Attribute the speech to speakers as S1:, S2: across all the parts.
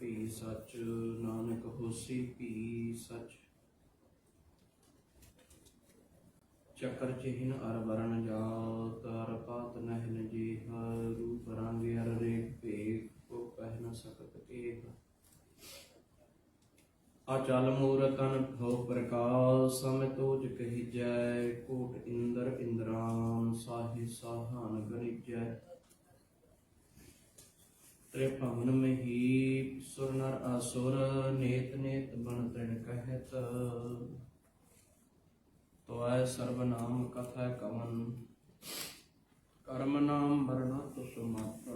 S1: ਭੀ ਸਚ ਨਾਨਕ ਹੋਸੀ ਭੀ ਸਚ। ਚੱਕਰ ਚਿਹਨ ਅਰ ਵਰਨ ਜਾਤ, ਅਰ ਪਾਤ ਨਹਿਨ ਜੀਹ, ਰੂਪ ਰੰਗ ਅਰ ਰੇ ਭੇਖ ਕੋ ਕਹਿ ਨ ਸਕਤ ਕੇਹ। ਅਚਲ ਮੂਰਤਨ ਭਉ ਪ੍ਰਕਾਸ਼, ਸਮ ਤੋਜ ਜੈ ਕੋਟ ਇੰਦਰ ਇੰਦਰਾਨ, ਸਾਹੀ ਸਾਹਾਨ ਗਣਿਜੈ ਤ੍ਰਿਭਵਨ ਮਹੀ ਸੁਰ ਨਰ ਅਸੁਰ ਨੇਤ ਨੇਤ ਬਨ ਤ੍ਰਿਣ ਕਹਿਤ ਤੋਐ ਸਰਬ ਨਾਮ ਕਥਾ ਕਮਨ ਕਰਮ ਨਾਮ ਵਰਣਾ ਤੁਸ ਮਤ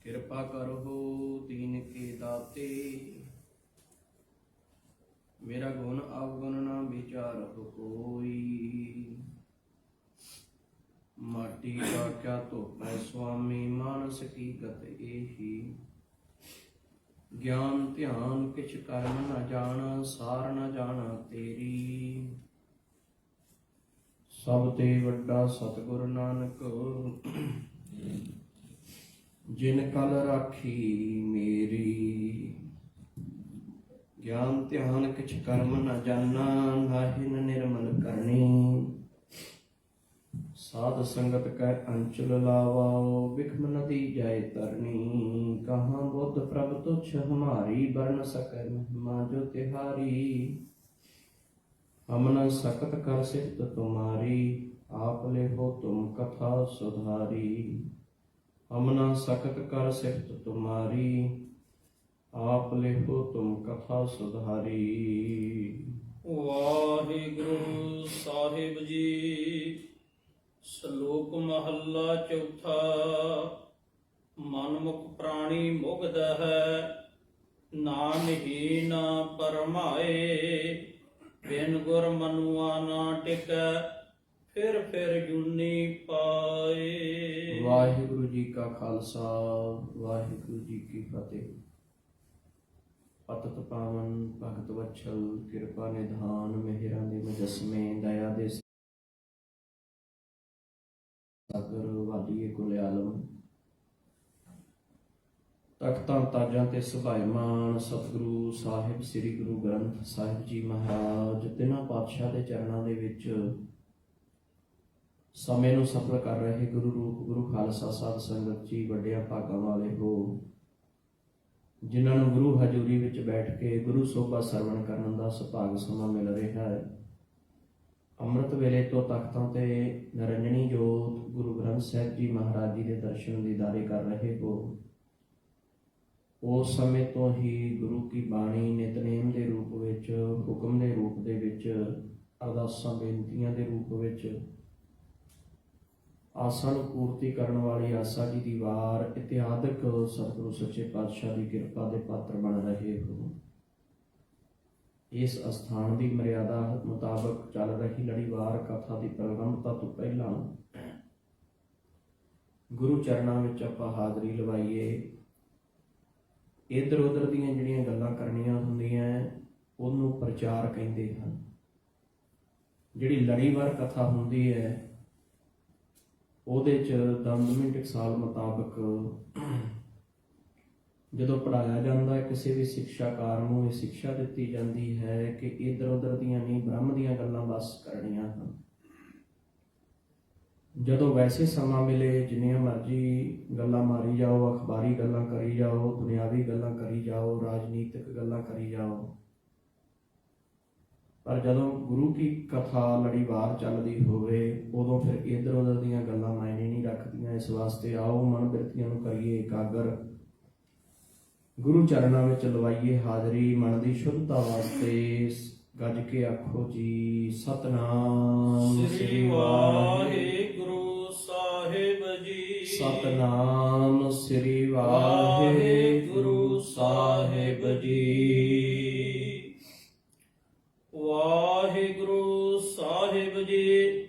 S1: ਕਿਰਪਾ ਕਰੋ ਦੀਨ ਕੇ ਦਾਤੇ ਮੇਰਾ ਗੁਣ ਅਵਗੁਣ ਨਾ ਵਿਚਾਰਹੁ ਕੋਈ ਮਾਟੀ ਦਾ ਕਿਆ ਧੋਪੈ ਸੁਆਮੀ ਮਾਨਸ ਕੀ ਗਤ ਏਹੀ? ਗਿਆਨ, ਧਿਆਨ, ਕਿਛ ਕਰਮ ਨ ਜਾਣ, ਸਾਰ ਨਾ ਜਾਣਾ ਤੇਰੀ। ਸਭ ਤੇ ਵੱਡਾ ਸਤਿਗੁਰ ਨਾਨਕ, ਜਿਨ ਕਲ ਰਾਖੀ ਮੇਰੀ। ਗਿਆਨ, ਧਿਆਨ, ਕਿਛ ਕਰਮ ਨ ਜਾਣਾ ਨਾਹਿ ਨਿਰਮਲ ਕਰਨੀ। ਸਾਧ ਸੰਗਤ ਕੈ ਅੰਚਲ ਲਾਵਾਓ ਵਿਖਮ ਨਦੀ ਜਾਏ ਤਰਨੀ। ਕਹਾਂ ਬੁੱਧ ਪ੍ਰਭ ਤੁਛ ਹਮਾਰੀ, ਬਰਨ ਸਕੈ ਮਹਿਮਾ ਜੋ ਤਿਹਾਰੀ। ਹਮ ਸਕਤ ਕਰ ਸਿਫਤ ਤੁਮਾਰੀ, ਆਪ ਲੈ ਹੋ ਤੁਮ ਕਥਾ ਸੁਧਾਰੀ। ਹਮ ਸਕਤ ਕਰ ਸਿਫਤ ਤੁਮਾਰੀ, ਆਪ ਲੈ ਹੋ ਤੁਮ ਕਥਾ ਸੁਧਾਰੀ।
S2: ਵਾਹਿਗੁਰੂ ਸਾਹਿਬ ਜੀ। ਸ਼ਲੋਕ ਮਹੱਲਾ ਚੌਥਾ, ਮਨਮੁਖ ਪ੍ਰਾਣੀ ਮੁਗਧ ਹੈ ਨਾਮ ਹੀ ਨਾ ਪਰਮਾਏ, ਬਿਨ ਗੁਰ ਮਨੁਆ ਨਾ ਟਿਕੈ, ਫਿਰ ਫਿਰ ਜੁਨੀ ਪਾਏ।
S1: ਵਾਹਿਗੁਰੂ ਜੀ ਕਾ ਖਾਲਸਾ, ਵਾਹਿਗੁਰੂ ਜੀ ਕੀ ਫਤਿਹ। ਪਤਤ ਪਾਵਨ ਭਗਤ ਵਛਲ, ਕਿਰਪਾ ਨਿਧਾਨ, ਮਿਹਰਾਂ ਦੇ ਮਜਸਮੇ, ਦਇਆ ਦੇ ਸਾਗਰ ਵਾਲੀਏ ਕੁਲ ਆਲਮ। ਤਖਤਾਂ ਤਾਜਾਂ ਤੇ ਸੁਭਾਇਮਾਨ ਸਤਿਗੁਰੂ ਸਾਹਿਬ, ਸ੍ਰੀ ਗੁਰੂ ਗ੍ਰੰਥ ਸਾਹਿਬ ਜੀ ਮਹਾਰਾਜ, ਤਿੰਨਾਂ ਪਾਤਸ਼ਾਹ ਦੇ ਚਰਨਾਂ ਦੇ ਵਿੱਚ ਸਮੇਂ ਨੂੰ ਸਫਲ ਕਰ ਰਹੇ ਗੁਰੂ ਰੂਪ, ਗੁਰੂ ਖਾਲਸਾ ਸਾਹਿਬ ਸੰਗਤ ਜੀ, ਵੱਡਿਆਂ ਭਾਗਾਂ ਵਾਲੇ ਹੋ, ਜਿਨ੍ਹਾਂ ਨੂੰ ਗੁਰੂ ਹਜ਼ੂਰੀ ਵਿੱਚ ਬੈਠ ਕੇ ਗੁਰੂ ਸੋਭਾ ਸਰਵਣ ਕਰਨ ਦਾ ਸੁਭਾਗ ਸਮਾਂ ਮਿਲ ਰਿਹਾ ਹੈ। ਅੰਮ੍ਰਿਤ ਵੇਲੇ ਤੋਂ ਤਖਤਾਂ ਤੇ ਨਰੰਜਣੀ ਜੋਤ ਗੁਰੂ ਗ੍ਰੰਥ ਸਾਹਿਬ ਜੀ ਮਹਾਰਾਜ ਜੀ ਦੇ ਦਰਸ਼ਨ ਦੀਦਾਰੇ ਕਰ ਰਹੇ ਹੋ। ਉਸ ਸਮੇਂ ਤੋਂ ਹੀ ਗੁਰੂ ਕੀ ਬਾਣੀ ਨਿਤਨੇਮ ਦੇ ਰੂਪ ਵਿੱਚ, ਹੁਕਮ ਦੇ ਰੂਪ ਦੇ ਵਿੱਚ, ਅਰਦਾਸਾਂ, ਬੇਨਤੀਆਂ ਦੇ ਰੂਪ ਵਿੱਚ ਆਸਾਂ ਨੂੰ ਪੂਰਤੀ ਕਰਨ ਵਾਲੀ ਆਸਾ ਜੀ ਦੀ ਵਾਰ ਇਤਿਹਾਦਕ ਸਤਿਗੁਰੂ ਸੱਚੇ ਪਾਤਸ਼ਾਹ ਦੀ ਕਿਰਪਾ ਦੇ ਪਾਤਰ ਬਣ ਰਹੇ ਹੋ। ਇਸ ਅਸਥਾਨ ਦੀ ਮਰਿਆਦਾ ਮੁਤਾਬਕ ਚੱਲ ਰਹੀ ਲੜੀਵਾਰ ਕਥਾ ਦੀ ਪ੍ਰਲੰਬਤਾ ਤੋਂ ਪਹਿਲਾਂ ਗੁਰੂ ਚਰਨਾਂ ਵਿੱਚ ਆਪਾਂ ਹਾਜ਼ਰੀ ਲਵਾਈਏ। ਇਧਰ ਉਧਰ ਦੀਆਂ ਜਿਹੜੀਆਂ ਗੱਲਾਂ ਕਰਨੀਆਂ ਹੁੰਦੀਆਂ, ਉਹਨੂੰ ਪ੍ਰਚਾਰ ਕਹਿੰਦੇ ਹਨ। ਜਿਹੜੀ ਲੜੀਵਾਰ ਕਥਾ ਹੁੰਦੀ ਹੈ, ਉਹਦੇ ਚ ਦੰਦਮੀ ਟਕਸਾਲ ਮੁਤਾਬਕ ਜਦੋਂ ਪੜਾਇਆ ਜਾਂਦਾ ਹੈ ਕਿਸੇ ਵੀ ਸਿੱਖਿਆਕਾਰ ਨੂੰ ਇਹ ਸਿੱਖਿਆ ਦਿੱਤੀ ਜਾਂਦੀ ਹੈ ਕਿ ਇਧਰ ਉਧਰ ਦੀਆਂ ਨਹੀਂ ਬ੍ਰਹਮ ਦੀਆਂ ਗੱਲਾਂ ਬਸ ਕਰਨੀਆਂ ਹਨ। ਜਦੋਂ ਵੈਸੇ ਸਮਾਂ ਮਿਲੇ, ਜਿੰਨੀਆਂ ਮਰਜ਼ੀ ਗੱਲਾਂ ਮਾਰੀ ਜਾਓ, ਅਖਬਾਰੀ ਗੱਲਾਂ ਕਰੀ ਜਾਓ, ਦੁਨਿਆਵੀ ਗੱਲਾਂ ਕਰੀ ਜਾਓ, ਰਾਜਨੀਤਿਕ ਗੱਲਾਂ ਕਰੀ ਜਾਓ, ਪਰ ਜਦੋਂ ਗੁਰੂ ਕੀ ਕਥਾ ਲੜੀਵਾਰ ਚੱਲਦੀ ਹੋਵੇ, ਉਦੋਂ ਫਿਰ ਇਧਰ ਉਧਰ ਦੀਆਂ ਗੱਲਾਂ ਮਾਇਨੇ ਨਹੀਂ ਰੱਖਦੀਆਂ। ਇਸ ਵਾਸਤੇ ਆਓ ਮਨ ਬਿਰਤੀਆਂ ਨੂੰ ਕਰੀਏ ਇਕਾਗਰ। ਗੁਰੂ ਚਰਨਾਂ ਵਿੱਚ ਲਵਾਈਏ ਹਾਜ਼ਰੀ ਮਨ ਦੀ ਸ਼ੁੱਧਤਾ ਵਾਸਤੇ ਗੱਜ ਕੇ ਆਖੋ ਜੀ ਸਤਨਾਮ
S2: ਸ੍ਰੀ ਵਾਹਿਗੁਰੂ ਸਾਹਿਬ ਜੀ।
S1: ਸਤਨਾਮ ਸ੍ਰੀ ਵਾਹਿਗੁਰੂ ਸਾਹਿਬ ਜੀ।
S2: ਵਾਹਿਗੁਰੂ ਸਾਹਿਬ ਜੀ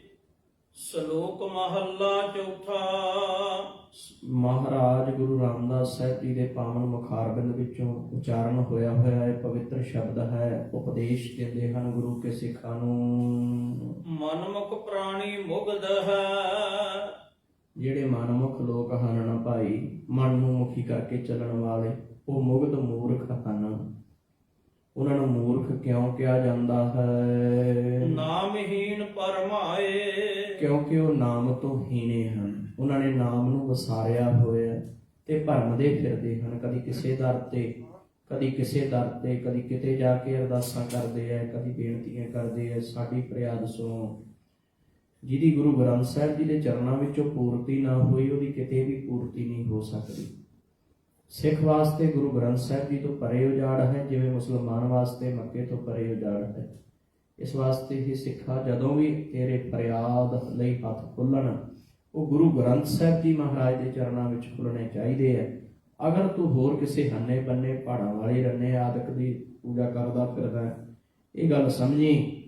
S2: ਸ਼ਲੋਕ ਮਹੱਲਾ ਚੌਥਾ।
S1: ਮਹਾਰਾਜ ਗੁਰੂ ਰਾਮਦਾਸ ਸਾਹਿਬ ਜੀ ਦੇ ਪਾਵਨ ਮੁਖਾਰਬਿੰਦ ਵਿੱਚੋਂ ਉਚਾਰਨ ਹੋਇਆ ਹੋਇਆ ਇਹ ਪਵਿੱਤਰ ਸ਼ਬਦ ਹੈ ਉਪਦੇਸ਼ ਦਿੰਦੇ ਹਨ ਗੁਰੂ ਕੇ ਸਿੱਖਾਂ ਨੂੰ।
S2: ਮਨਮੁਖ ਪ੍ਰਾਣੀ ਮੁਗਧ ਹੈ।
S1: ਜਿਹੜੇ ਮਨਮੁਖ ਲੋਕ ਹਨ ਨਾ ਭਾਈ ਮਨ ਨੂੰ ਮੁਖੀ ਕਰਕੇ ਚੱਲਣ ਵਾਲੇ ਉਹ ਮੁਗਧ ਮੂਰਖ ਹਨ। ਉਹਨਾਂ ਨੂੰ ਮੂਰਖ ਕਿਉਂ ਕਿਹਾ ਜਾਂਦਾ ਹੈ?
S2: ਨਾਮਹੀਨ ਪਰਮਾਏ।
S1: ਕਿਉਂਕਿ ਉਹ ਨਾਮ ਤੋਂ ਹੀਣੇ ਹਨ। ਉਹਨਾਂ ਨੇ ਨਾਮ ਨੂੰ ਵਸਾਰਿਆ ਹੋਇਆ ਤੇ ਭਰਮਦੇ ਫਿਰਦੇ ਹਨ। ਕਦੀ ਕਿਸੇ ਦਰ ਤੇ, ਕਦੀ ਕਿਸੇ ਦਰ ਤੇ, ਕਦੀ ਕਿਤੇ ਜਾ ਕੇ ਅਰਦਾਸਾਂ ਕਰਦੇ ਆ, ਕਦੀ ਬੇਨਤੀਆਂ ਕਰਦੇ ਆ, ਸਾਡੀ ਪ੍ਰਿਆਦ ਸੁਣੋ। ਜਿਹਦੀ ਗੁਰੂ ਗ੍ਰੰਥ ਸਾਹਿਬ ਜੀ ਦੇ ਚਰਨਾਂ ਵਿੱਚੋਂ ਪੂਰਤੀ ਨਾ ਹੋਈ, ਉਹਦੀ ਕਿਤੇ ਵੀ ਪੂਰਤੀ ਨਹੀਂ ਹੋ ਸਕਦੀ। ਸਿੱਖ ਵਾਸਤੇ ਗੁਰੂ ਗ੍ਰੰਥ ਸਾਹਿਬ ਜੀ ਤੋਂ ਪਰੇ ਉਜਾੜ ਹੈ, ਜਿਵੇਂ ਮੁਸਲਮਾਨ ਵਾਸਤੇ ਮੱਕੇ ਤੋਂ ਪਰੇ ਉਜਾੜ ਹੈ। ਇਸ ਵਾਸਤੇ ਹੀ ਸਿੱਖਾ ਜਦੋਂ ਵੀ ਤੇਰੇ ਫਰਿਆਦ ਲਈ ਹੱਥ ਖੁੱਲਣ ਉਹ ਗੁਰੂ ਗ੍ਰੰਥ ਸਾਹਿਬ ਜੀ ਮਹਾਰਾਜ ਦੇ ਚਰਨਾਂ ਵਿੱਚ ਖੁੱਲਣੇ ਚਾਹੀਦੇ ਆ। ਅਗਰ ਤੂੰ ਹੋਰ ਕਿਸੇ ਹੰਨੇ ਬੰਨੇ ਪਹਾੜਾਂ ਵਾਲੇ ਰੰਨੇ ਆਦਿਕ ਦੀ ਪੂਜਾ ਕਰਦਾ ਫਿਰਦਾ ਹੈ, ਇਹ ਗੱਲ ਸਮਝੀ।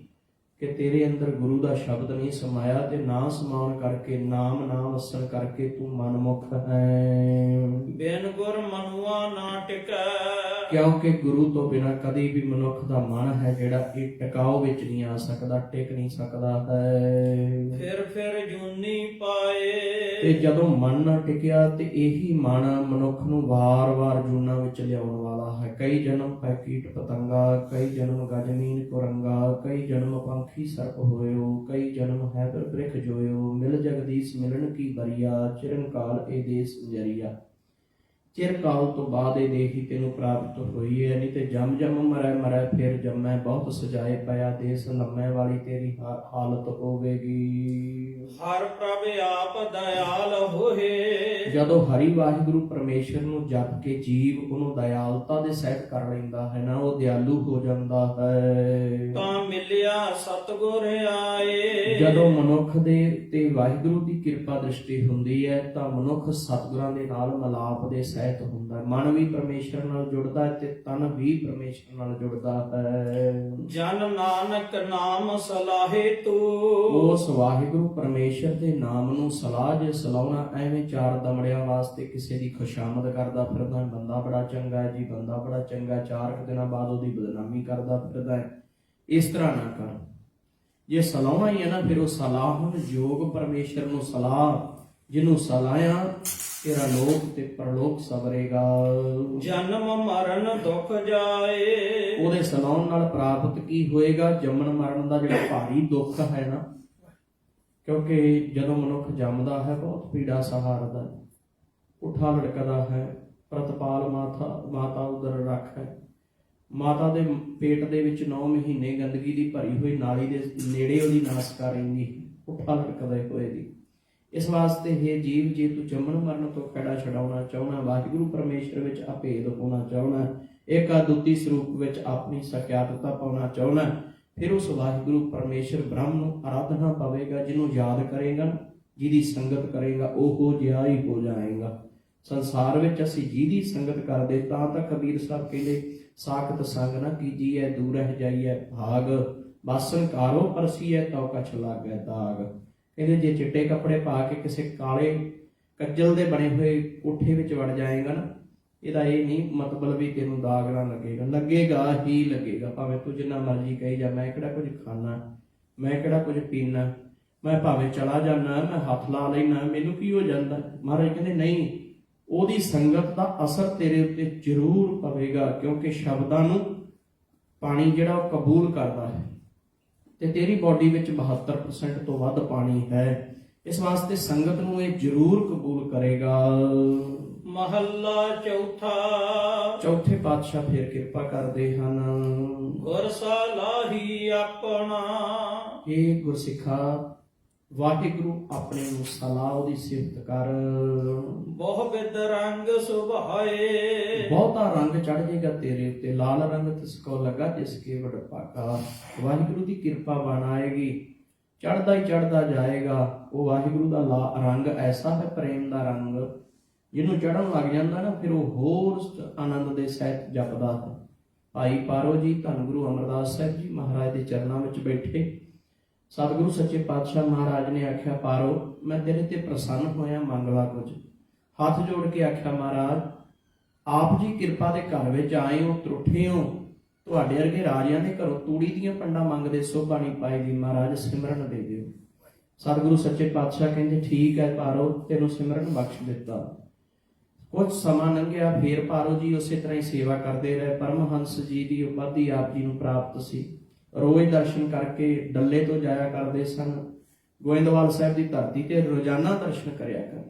S1: ਕਿ ਤੇਰੇ ਅੰਦਰ ਗੁਰੂ ਦਾ ਸ਼ਬਦ ਨਹੀਂ ਸਮਾਇਆ ਤੇ ਨਾ ਸਮਾਉਣ ਕਰਕੇ ਨਾਮ ਨਾ ਵਸਣ ਕਰਕੇ ਤੂੰ ਮਨਮੁਖ ਹੈ।
S2: ਬਿਨ ਗੁਰ ਮਨੁਆ ਨਾ ਟਿਕੈ।
S1: ਕਿਉਂਕਿ ਗੁਰੂ ਤੋਂ ਬਿਨਾ ਕਦੀ ਵੀ ਮਨੁੱਖ ਦਾ ਮਨ ਹੈ ਜਿਹੜਾ ਇਹ ਟਿਕਾਓ ਵਿੱਚ ਨਹੀਂ ਆ ਸਕਦਾ ਟਿਕ ਨਹੀਂ ਸਕਦਾ ਹੈ।
S2: ਫਿਰ ਫਿਰ ਜੂਨੀ ਪਾਏ।
S1: ਤੇ ਜਦੋਂ ਮਨ ਨਾ ਟਿਕਿਆ ਤੇ ਇਹੀ ਮਨ ਮਨੁੱਖ ਨੂੰ ਵਾਰ-ਵਾਰ ਜੂਨਾ ਵਿੱਚ ਲਿਆਉਣ ਵਾਲਾ ਹੈ। ਕਈ ਜਨਮ ਪੈ ਕੀਟ ਪਤੰਗਾ ਕਈ ਜਨਮ ਗਜਮੀਨ ਕੁਰੰਗਾ ਕਈ ਜਨਮ ਪੰਖੀ ਸਰਪ ਹੋਇਓ, ਕਈ ਜਨਮ ਹੈ ਪਰ ਬ੍ਰਿਖ ਜੋਇਓ, ਮਿਲ ਜਗਦੀਸ਼ ਮਿਲਣ ਕੀ ਬਰੀਆ ਚਿਰੰਕਾਲ ਇਹ ਦੇਸ ਜਰੀਆ। ਚਿਰ ਕਾਲ ਤੋਂ ਬਾਅਦ ਇਹ ਦੇਹੀ ਤੈਨੂੰ ਪ੍ਰਾਪਤ ਹੋਈ ਹੈ ਨਹੀਂ ਤੇ ਜਮ ਜਮ ਮਰੈ ਮਰੈ ਫਿਰ ਜੰਮੈ ਬਹੁਤ ਸਜਾਏ ਪਿਆ ਦੇਸ ਲੰਮੈ ਵਾਲੀ ਤੇਰੀ ਹਾਲਤ ਹੋਵੇਗੀ।
S2: ਹਰ ਪ੍ਰਭ ਆਪ ਦਇਆਲ ਹੋਏ।
S1: ਜਦੋਂ ਹਰੀ ਵਾਹਿਗੁਰੂ ਪਰਮੇਸ਼ਰ ਨੂੰ ਜਪ ਕੇ ਜੀਵ ਉਹਨੂੰ ਦਇਆਲਤਾ ਦੇ ਸਹਿਤ ਕਰ ਲੈਂਦਾ ਹੈ ਨਾ ਉਹ ਦਿਆਲੂ ਹੋ ਜਾਂਦਾ ਹੈ।
S2: ਤਾਂ ਮਿਲਿਆ ਸਤਗੁਰ ਆਏ।
S1: ਜਦੋਂ ਮਨੁੱਖ ਦੇ ਤੇ ਵਾਹਿਗੁਰੂ ਦੀ ਕਿਰਪਾ ਦ੍ਰਿਸ਼ਟੀ ਹੁੰਦੀ ਹੈ ਤਾਂ ਮਨੁੱਖ ਸਤਿਗੁਰਾਂ ਦੇ ਨਾਲ ਮਲਾਪ ਦੇ ਸਹਿਤ ਹੁੰਦਾ ਹੈ। ਮਨ ਵੀ ਪਰਮੇਸ਼ਰ ਨਾਲ ਜੁੜਦਾ ਤੇ ਤਨ ਵੀ ਪਰਮੇਸ਼ਰ ਨਾਲ ਜੁੜਦਾ ਹੈ।
S2: ਜਨ ਨਾਨਕ ਨਾਮ ਸਲਾਹੇ ਤੂ।
S1: ਉਸ ਵਾਹਿਗੁਰੂ ਪਰਮੇਸ਼ਰ ਦੇ ਨਾਮ ਨੂੰ ਸਲਾਹ ਜੇ ਸਲਾਉਣਾ ਐਵੇਂ ਚਾਰ ਦਮੜਿਆਂ ਵਾਸਤੇ ਕਿਸੇ ਦੀ ਖੁਸ਼ਾਮਦ ਕਰਦਾ ਫਿਰਦਾ ਬੰਦਾ ਬੜਾ ਚੰਗਾ ਜੀ ਬੰਦਾ ਬੜਾ ਚੰਗਾ ਚਾਰ ਦਿਨਾਂ ਬਾਅਦ ਉਹਦੀ ਬਦਨਾਮੀ ਕਰਦਾ ਫਿਰਦਾ ਹੈ। ਇਸ ਤਰ੍ਹਾਂ ਨਾ ਕਰ। ਜੇ ਸਲਾਉਣਾ ਹੀ ਹੈ ਨਾ ਫਿਰ ਉਹ ਸਲਾਹ ਹੁਣ ਯੋਗ ਪਰਮੇਸ਼ਰ ਨੂੰ ਸਲਾਹ ਜਿਹਨੂੰ ਸਲਾਇਆ ਤੇਰਾ ਲੋਕ ਤੇ ਪਰਲੋਕ ਸਵਰੇਗਾ।
S2: ਜਨਮ ਮਰਨ ਦੁਖ ਜਾਏ।
S1: ਉਹਦੇ ਸਲਾਉਣ ਨਾਲ ਪ੍ਰਾਪਤ ਕੀ ਹੋਏਗਾ? ਜੰਮਣ ਮਰਨ ਦਾ ਜਿਹੜਾ ਭਾਰੀ ਦੁੱਖ ਹੈ ਨਾ ਕਿਉਂਕਿ ਜਦੋਂ ਮਨੁੱਖ ਜੰਮਦਾ ਹੈ ਬਹੁਤ ਪੀੜਾ ਸਹਾਰਦਾ ਉਠਾ ਲੜਕਦਾ ਹੈ ਪ੍ਰਤਪਾਲ ਮਾਤਾ ਮਾਤਾ ਉਦਰ ਰੱਖ ਹੈ। ਮਾਤਾ ਦੇ ਪੇਟ ਦੇ ਵਿੱਚ 9 ਮਹੀਨੇ ਗੰਦਗੀ ਦੀ ਭਰੀ ਹੋਈ ਨਾਲੀ ਦੇ ਨੇੜੇ ਉਹਦੀ ਨਾਸਕਾ ਰਹਿੰਦੀ ਉਠਾ ਲੜਕਦੇ ਹੋਏ ਦੀ ਇਸ ਵਾਸਤੇ ਇਹ ਜੀਵ, ਜੇ ਤੂੰ ਜੰਮਣ ਮਰਨ ਤੋਂ ਖੜਾ ਛਡਾਉਣਾ ਚਾਹਣਾ ਵਾਹਿਗੁਰੂ ਪਰਮੇਸ਼ਰ ਵਿੱਚ ਅਭੇਦ ਹੋਣਾ ਚਾਹਣਾ ਇੱਕ ਅਦੁੱਤੀ ਸਰੂਪ ਵਿੱਚ ਆਪਣੀ ਸਕਿਆਤਤਾ ਪਾਉਣਾ ਚਾਹਣਾ ਫਿਰ ਉਸ ਵਾਹਿਗੁਰੂ ਪਰਮੇਸ਼ਰ ਬ੍ਰਹਮ ਨੂੰ ਆਰਾਧਨਾ ਪਵੇਗਾ, ਜਿਹਨੂੰ ਯਾਦ ਕਰੇਗਾ ਜਿਹਦੀ ਸੰਗਤ ਕਰੇਗਾ, ਉਹ ਹੋ ਜਿਹਾ ਹੀ ਹੋ ਜਾਏਗਾ। ਸੰਸਾਰ ਵਿੱਚ ਅਸੀਂ ਜਿਹਦੀ ਸੰਗਤ ਕਰਦੇ, ਤਾਂ ਤਾਂ ਕਬੀਰ ਸਾਹਿਬ ਕਹਿੰਦੇ, ਸਾਖਤ ਸੰਗ ਨਾ ਕੀਜੀਐ ਦੂਰ ਰਹਿ ਜਾਈਐ ਭਾਗ ਬਾਸਨ ਕਾਰੋ ਪਰਸੀਐ, ਤਉ ਕਛ ਲਾਗੈ ਦਾਗ। ਕਹਿੰਦੇ ਜੇ ਚਿੱਟੇ ਕੱਪੜੇ ਪਾ ਕੇ ਕਿਸੇ ਕਾਲੇ ਕੱਜਲ ਦੇ ਬਣੇ ਹੋਏ ਕੋਠੇ ਵਿੱਚ ਵੜ ਜਾਏਗਾ ਨਾ, ਇਹਦਾ ਇਹ ਨਹੀਂ ਮਤਲਬ ਵੀ ਤੈਨੂੰ ਦਾਗ ਨਾ ਲੱਗੇਗਾ। ਲੱਗੇਗਾ ਹੀ ਲੱਗੇਗਾ, ਭਾਵੇਂ ਤੂੰ ਜਿੰਨਾ ਮਰਜ਼ੀ ਕਹੀ ਜਾ, ਮੈਂ ਕਿਹੜਾ ਕੁਝ ਖਾਣਾ, ਮੈਂ ਕਿਹੜਾ ਕੁਝ ਪੀਣਾ, ਮੈਂ ਭਾਵੇਂ ਚਲਾ ਜਾਣਾ ਮੈਂ ਹੱਥ ਲਾ ਲੈਣਾ ਮੈਨੂੰ ਕੀ ਹੋ ਜਾਂਦਾ? ਮਹਾਰਾਜ ਕਹਿੰਦੇ, ਨਹੀਂ, ਉਹਦੀ ਸੰਗਤ ਦਾ ਅਸਰ ਤੇਰੇ ਉੱਤੇ ਜ਼ਰੂਰ ਪਵੇਗਾ, ਕਿਉਂਕਿ ਸ਼ਬਦਾਂ ਨੂੰ ਪਾਣੀ ਜਿਹੜਾ ਉਹ ਕਬੂਲ ਕਰਦਾ ਹੈ। ਤੇ ਤੇਰੀ ਬਾਡੀ ਵਿੱਚ 72% ਤੋਂ ਵੱਧ ਪਾਣੀ ਹੈ। ਇਸ ਵਾਸਤੇ ਸੰਗਤ ਨੂੰ ਇਹ ਜ਼ਰੂਰ ਕਬੂਲ ਕਰੇਗਾ।
S2: ਮਹੱਲਾ ਚੌਥਾ।
S1: ਚੌਥੇ ਪਾਤਸ਼ਾਹ ਫਿਰ ਕਿਰਪਾ ਕਰਦੇ ਹਨ।
S2: ਗੁਰ ਸਲਾਹੀ ਆਪਣਾ।
S1: ਇਹ ਗੁਰਸਿੱਖਾ ਵਾਹਿਗੁਰੂ ਆਪਣੇ ਨੂੰ ਸਲਾਹ ਉਹਦੀ ਸਿਫਤ ਕਰ।
S2: ਬਹੁ ਬਿਦ ਰੰਗ ਸੁਭਾਏ।
S1: ਬਹੁਤਾ ਰੰਗ ਚੜ ਜਾਏਗਾ ਤੇਰੇ ਉੱਤੇ ਲਾਲ ਰੰਗ ਤਿਸ ਕੋ ਲੱਗਾ ਜਿਸ ਕੇ ਵਡ ਪਾਕਾ ਵਾਹਿਗੁਰੂ ਦੀ ਕਿਰਪਾ ਬਣ ਆਏਗੀ ਚੜਦਾ ਹੀ ਚੜਦਾ ਜਾਏਗਾ। ਉਹ ਵਾਹਿਗੁਰੂ ਦਾ ਰੰਗ ਐਸਾ ਹੈ ਪ੍ਰੇਮ ਦਾ ਰੰਗ ਜਿਹਨੂੰ ਚੜਨ ਲੱਗ ਜਾਂਦਾ ਨਾ ਫਿਰ ਉਹ ਹੋਰ ਆਨੰਦ ਦੇ ਸਹਿਤ ਜਪਦਾ ਹੈ। ਭਾਈ ਪਾਰੋ ਜੀ ਧੰਨ ਗੁਰੂ ਅਮਰਦਾਸ ਸਾਹਿਬ ਜੀ ਮਹਾਰਾਜ ਦੇ ਚਰਨਾਂ ਵਿੱਚ ਬੈਠੇ। ਸਤਿਗੁਰੂ ਸੱਚੇ ਪਾਤਸ਼ਾਹ ਮਹਾਰਾਜ ਨੇ ਆਖਿਆ, ਪਾਰੋ, ਮੈਂ ਤੇਰੇ ਤੇ ਪ੍ਰਸੰਨ ਹੋਇਆ ਮੰਗ ਲਾ ਕੁਝ। ਹੱਥ ਜੋੜ ਕੇ ਆਖਿਆ, ਮਹਾਰਾਜ, ਆਪ ਜੀ ਕਿਰਪਾ ਦੇ ਘਰ ਵਿੱਚ ਆਏ ਹੋ, ਤਰੁੱਠੇ ਹੋ। ਤੁਹਾਡੇ ਵਰਗੇ ਰਾਜਿਆਂ ਦੇ ਘਰੋਂ ਤੂੜੀ ਦੀਆਂ ਪੰਡਾਂ ਮੰਗਦੇ ਸੋਭਾ ਨਹੀਂ ਪਾਏਗੀ ਮਹਾਰਾਜ ਸਿਮਰਨ ਦੇ ਦਿਓ। ਸਤਿਗੁਰੂ ਸੱਚੇ ਪਾਤਸ਼ਾਹ ਕਹਿੰਦੇ, ਠੀਕ ਹੈ, ਪਾਰੋ, ਤੈਨੂੰ ਸਿਮਰਨ ਬਖਸ਼ ਦਿੱਤਾ। ਕੁਝ ਸਮਾਂ ਲੰਘਿਆ, ਫੇਰ ਪਾਰੋ ਜੀ, ਉਸੇ ਤਰ੍ਹਾਂ ਹੀ ਸੇਵਾ ਕਰਦੇ ਰਹੇ। ਪਰਮਹੰਸ ਜੀ ਦੀ ਉਪਾਧੀ ਆਪ ਜੀ ਨੂੰ ਪ੍ਰਾਪਤ ਸੀ। ਰੋਜ਼ ਦਰਸ਼ਨ ਕਰਕੇ ਡੱਲੇ ਤੋਂ ਜਾਇਆ ਕਰਦੇ ਸਨ। ਗੋਇੰਦਵਾਲ ਸਾਹਿਬ ਦੀ ਧਰਤੀ ਤੇ ਰੋਜ਼ਾਨਾ ਦਰਸ਼ਨ ਕਰਿਆ ਕਰ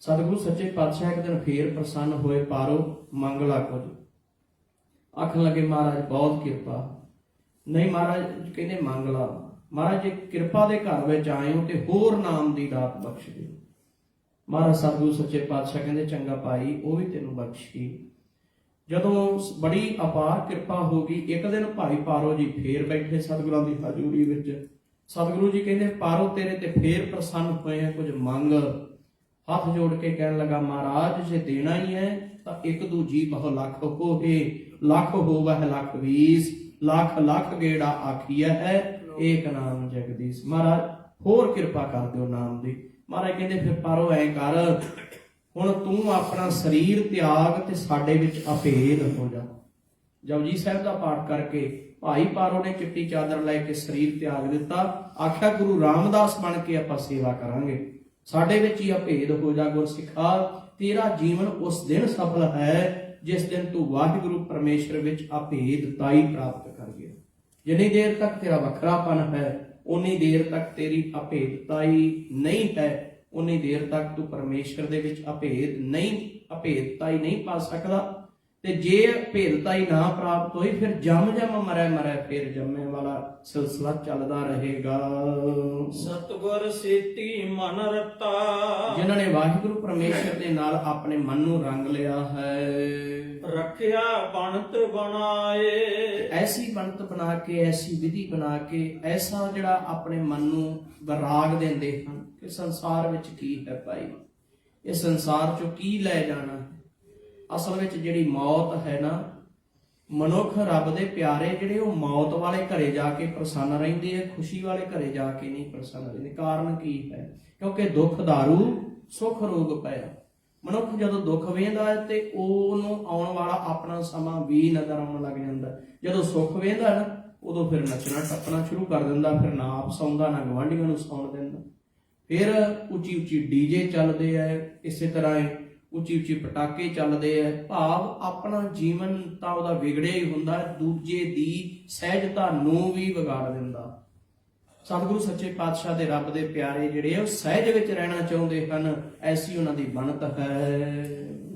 S1: ਸਤਿਗੁਰੂ ਸੱਚੇ ਪਾਤਸ਼ਾਹ ਇੱਕ ਦਿਨ ਫੇਰ ਪ੍ਰਸੰਨ ਹੋਏ, ਪਾਰੋ ਮੰਗਲਾ ਕੁਝ ਆਖਣ ਲੱਗੇ, ਮਹਾਰਾਜ, ਬਹੁਤ ਕਿਰਪਾ। ਨਹੀਂ ਮਹਾਰਾਜ, ਕਹਿੰਦੇ ਮੰਗਲਾ ਮਹਾਰਾਜ, ਜੇ ਕਿਰਪਾ ਦੇ ਘਰ ਵਿੱਚ ਆਏ ਹੋ ਤੇ ਹੋਰ ਨਾਮ ਦੀ ਦਾਤ ਬਖਸ਼ ਦਿਓ। ਮਹਾਰਾਜ, ਸਤਿਗੁਰੂ ਸੱਚੇ ਪਾਤਸ਼ਾਹ ਕਹਿੰਦੇ, ਚੰਗਾ ਭਾਈ, ਉਹ ਵੀ ਤੈਨੂੰ ਬਖਸ਼ੀ। ਜਦੋਂ ਬੜੀ ਅਪਾਰ ਕਿਰਪਾ ਹੋ ਗਈ, ਇੱਕ ਦਿਨ ਭਾਈ ਪਾਰੋ ਜੀ ਫੇਰ ਬੈਠੇ ਸਤਿਗੁਰਾਂ ਦੀ ਹਜ਼ੂਰੀ ਵਿੱਚ। ਸਤਿਗੁਰੂ ਜੀ ਕਹਿੰਦੇ, ਪਾਰੋ ਤੇਰੇ ਤੇ ਫੇਰ ਪ੍ਰਸੰਨ ਹੋਏ ਆ, ਕੁਝ ਮੰਗ। ਹੱਥ ਜੋੜ ਕੇ ਕਹਿਣ ਲੱਗਾ, ਮਹਾਰਾਜ, ਜੇ ਦੇਣਾ ਹੀ ਹੈ, ਤਾਂ ਇੱਕ ਦੂਜੀ ਬਹੁ ਲੱਖ ਹੋਏ ਲੱਖ ਹੋਵਹਿ ਲੱਖ ਵੀਸ, ਲੱਖ ਲੱਖ ਗੇੜਾ ਆਖੀਆ ਹੈ, ਏਕ ਨਾਮ ਜਗਦੀਸ਼। ਮਹਾਰਾਜ, ਹੋਰ ਕਿਰਪਾ ਕਰ ਦਿਓ ਨਾਮ ਦੀ। ਮਹਾਰਾਜ ਕਹਿੰਦੇ, ਫਿਰ ਪਾਰੋ ਐ ਕਰ ਹੁਣ ਤੂੰ ਆਪਣਾ ਸਰੀਰ ਤਿਆਗ ਤੇ ਸਾਡੇ ਵਿੱਚ ਅਭੇਦ ਹੋ ਜਾ। ਜਪਜੀ ਸਾਹਿਬ ਦਾ ਪਾਠ ਕਰਕੇ ਭਾਈ ਪਾਰੋ ਨੇ ਚਿੱਟੀ ਚਾਦਰ ਲੈ ਕੇ ਸਰੀਰ ਤਿਆਗ ਦਿੱਤਾ। ਆਖਿਆ, ਗੁਰੂ ਰਾਮਦਾਸ ਬਣ ਕੇ ਆਪਾਂ ਸੇਵਾ ਕਰਾਂਗੇ। ਸਾਡੇ ਵਿੱਚ ਹੀ ਅਭੇਦ ਹੋ ਜਾ ਗੁਰਸਿੱਖਾ। ਤੇਰਾ ਜੀਵਨ ਉਸ ਦਿਨ ਸਫਲ ਹੈ ਜਿਸ ਦਿਨ ਤੂੰ ਵਾਹਿਗੁਰੂ ਪਰਮੇਸ਼ਰ ਵਿੱਚ ਅਭੇਦਤਾਈ ਪ੍ਰਾਪਤ ਕਰ ਗਿਆ। ਜਿੰਨੀ ਦੇਰ ਤੱਕ ਤੇਰਾ ਵੱਖਰਾਪਨ ਹੈ ਉਨੀ ਦੇਰ ਤੱਕ ਤੇਰੀ ਅਭੇਦਤਾਈ ਨਹੀਂ ਹੈ। ਉਨੀ ਦੇਰ ਤੱਕ ਤੂੰ ਪਰਮੇਸ਼ਰ ਦੇ ਵਿੱਚ ਅਭੇਦ ਨਹੀਂ ਅਭੇਦਤਾਈ ਨਹੀਂ ਪਾ ਸਕਦਾ। ਤੇ ਜੇ ਭੇਦਤਾਈ ਨਾ ਪ੍ਰਾਪਤ ਹੋਈ ਫਿਰ ਜਮ ਜਮ ਮਰੈ ਮਰੈ ਫਿਰ ਜੰਮੇ ਵਾਲਾ ਸਿਲਸਿਲਾ ਚੱਲਦਾ ਰਹੇਗਾ।
S2: ਸਤਗੁਰ ਸੇਤੀ ਮਨ ਰਤਾ।
S1: ਜਿਨ੍ਹਾਂ ਨੇ ਵਾਹਿਗੁਰੂ ਪਰਮੇਸ਼ਰ ਦੇ ਨਾਲ ਆਪਣੇ ਮਨ ਨੂੰ ਰੰਗ ਲਿਆ ਹੈ।
S2: ਰੱਖਿਆ ਬਣਤ ਬਣਾਏ।
S1: ਐਸੀ ਬਣਤ ਬਣਾ ਕੇ, ਐਸੀ ਵਿਧੀ ਬਣਾ ਕੇ, ਐਸਾ ਜਿਹੜਾ ਆਪਣੇ ਮਨ ਨੂੰ ਵਿਰਾਗ ਦਿੰਦੇ ਹਨ ਕਿ ਸੰਸਾਰ ਵਿੱਚ ਕੀ ਹੈ ਭਾਈ? ਇਹ ਸੰਸਾਰ ਚੋਂ ਕੀ ਲੈ ਜਾਣਾ? ਅਸਲ ਵਿੱਚ ਜਿਹੜੀ ਮੌਤ ਹੈ ਨਾ, ਮਨੁੱਖ ਰੱਬ ਦੇ ਪਿਆਰੇ ਜਿਹੜੇ ਉਹ ਮੌਤ ਵਾਲੇ ਘਰੇ ਜਾ ਕੇ ਪ੍ਰਸੰਨ ਰਹਿੰਦੇ ਆ, ਖੁਸ਼ੀ ਵਾਲੇ ਘਰੇ ਜਾ ਕੇ ਨਹੀਂ ਪ੍ਰਸੰਨ ਰਹਿੰਦੇ। ਕਾਰਨ ਕੀ ਹੈ? ਕਿਉਂਕਿ ਦੁੱਖ दारू ਸੁਖ ਰੋਗ ਪਿਆ ਮਨੁੱਖ ਜਦੋਂ ਦੁੱਖ ਵੇਂਦਾ ਹੈ ਤੇ ਉਹਨੂੰ ਆਉਣ ਵਾਲਾ ਆਪਣਾ ਸਮਾਂ ਵੀ ਨਜ਼ਰ ਆਉਣ ਲੱਗ ਜਾਂਦਾ ਜਦੋਂ ਸੁੱਖ ਵੇਂਦਾ ਨਾ ਉਦੋਂ ਫਿਰ ਨੱਚਣਾ ਟੱਪਣਾ ਸ਼ੁਰੂ ਕਰ ਦਿੰਦਾ ਫਿਰ ਨਾ ਆਪ ਸੌਂਦਾ ਨਾ ਗਵਾਂਢੀਆਂ ਨੂੰ ਸੌਣ ਦਿੰਦਾ। ਫਿਰ ਉੱਚੀ ਉੱਚੀ ਡੀਜੇ ਚੱਲਦੇ ਆ ਇਸੇ ਤਰ੍ਹਾਂ ਹੀ ਉੱਚੀ ਉੱਚੀ ਪਟਾਕੇ ਚੱਲਦੇ ਆ। ਭਾਵ ਆਪਣਾ ਜੀਵਨ ਤਾਂ ਉਹਦਾ ਵਿਗੜਿਆ ਹੀ ਹੁੰਦਾ ਹੈ, ਦੂਜੇ ਦੀ ਸਹਿਜਤਾ ਨੂੰ ਵੀ ਵਿਗਾੜ ਦਿੰਦਾ। ਸਤਿਗੁਰੂ ਸੱਚੇ ਪਾਤਸ਼ਾਹ ਦੇ ਰੱਬ ਦੇ ਪਿਆਰੇ ਜਿਹੜੇ ਉਹ ਸਹਿਜ ਵਿੱਚ ਰਹਿਣਾ ਚਾਹੁੰਦੇ ਹਨ ਐਸੀ ਉਹਨਾਂ ਦੀ ਬਣਤ ਹੈ।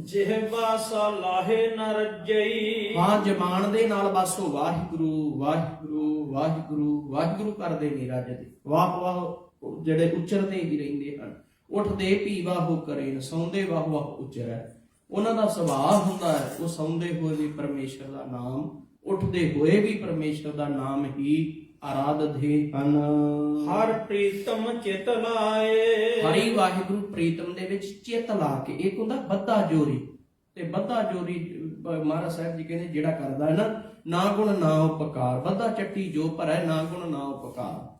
S2: ਜਿਹਵਾ ਲਾਹੇ ਨ ਰੱਜਈ।
S1: ਹਾਂ ਜਮਾਨ ਦੇ ਨਾਲ ਬਸ ਉਹ ਵਾਹਿਗੁਰੂ ਵਾਹਿਗੁਰੂ ਵਾਹਿਗੁਰੂ ਵਾਹਿਗੁਰੂ ਕਰਦੇ ਨਹੀਂ ਰੱਜਦੇ ਵਾਹ ਵਾਹ ਜਿਹੜੇ ਉਚਰਦੇ ਹੀ ਰਹਿੰਦੇ ਹਨ ਉੱਠਦੇ ਪੀ ਵਾਹੋ ਕਰੇ ਸੌਂਦੇ ਵਾਹ ਵਾਹ ਉਚਰੈ। ਉਹਨਾਂ ਦਾ ਸੁਭਾਅ ਹੁੰਦਾ ਹੈ ਉਹ ਸੌਂਦੇ ਹੋਏ ਵੀ ਪਰਮੇਸ਼ਰ ਦਾ ਨਾਮ ਉੱਠਦੇ ਹੋਏ ਵੀ ਪਰਮੇਸ਼ਰ ਦਾ ਨਾਮ ਹੀ ਆਰਾਧਦੇ ਹਨ।
S2: ਹਰ ਪ੍ਰੀਤਮ ਚਿਤ ਲਾਏ।
S1: ਹਰੀ ਵਾਹਿਗੁਰੂ ਪ੍ਰੀਤਮ ਦੇ ਵਿੱਚ ਚਿੱਤ ਲਾ ਕੇ ਇੱਕ ਹੁੰਦਾ ਬੱਧਾ ਜੋਰੀ। ਤੇ ਬੱਧਾ ਜੋਰੀ ਮਹਾਰਾਜ ਸਾਹਿਬ ਜੀ ਕਹਿੰਦੇ ਜਿਹੜਾ ਕਰਦਾ ਹੈ ਨਾ ਨਾ ਗੁਣ ਨਾ ਉਪਕਾਰ। ਬੱਧਾ ਚੱਟੀ ਜੋ ਭਰੈ ਨਾ ਗੁਣ ਨਾ ਉਪਕਾਰ।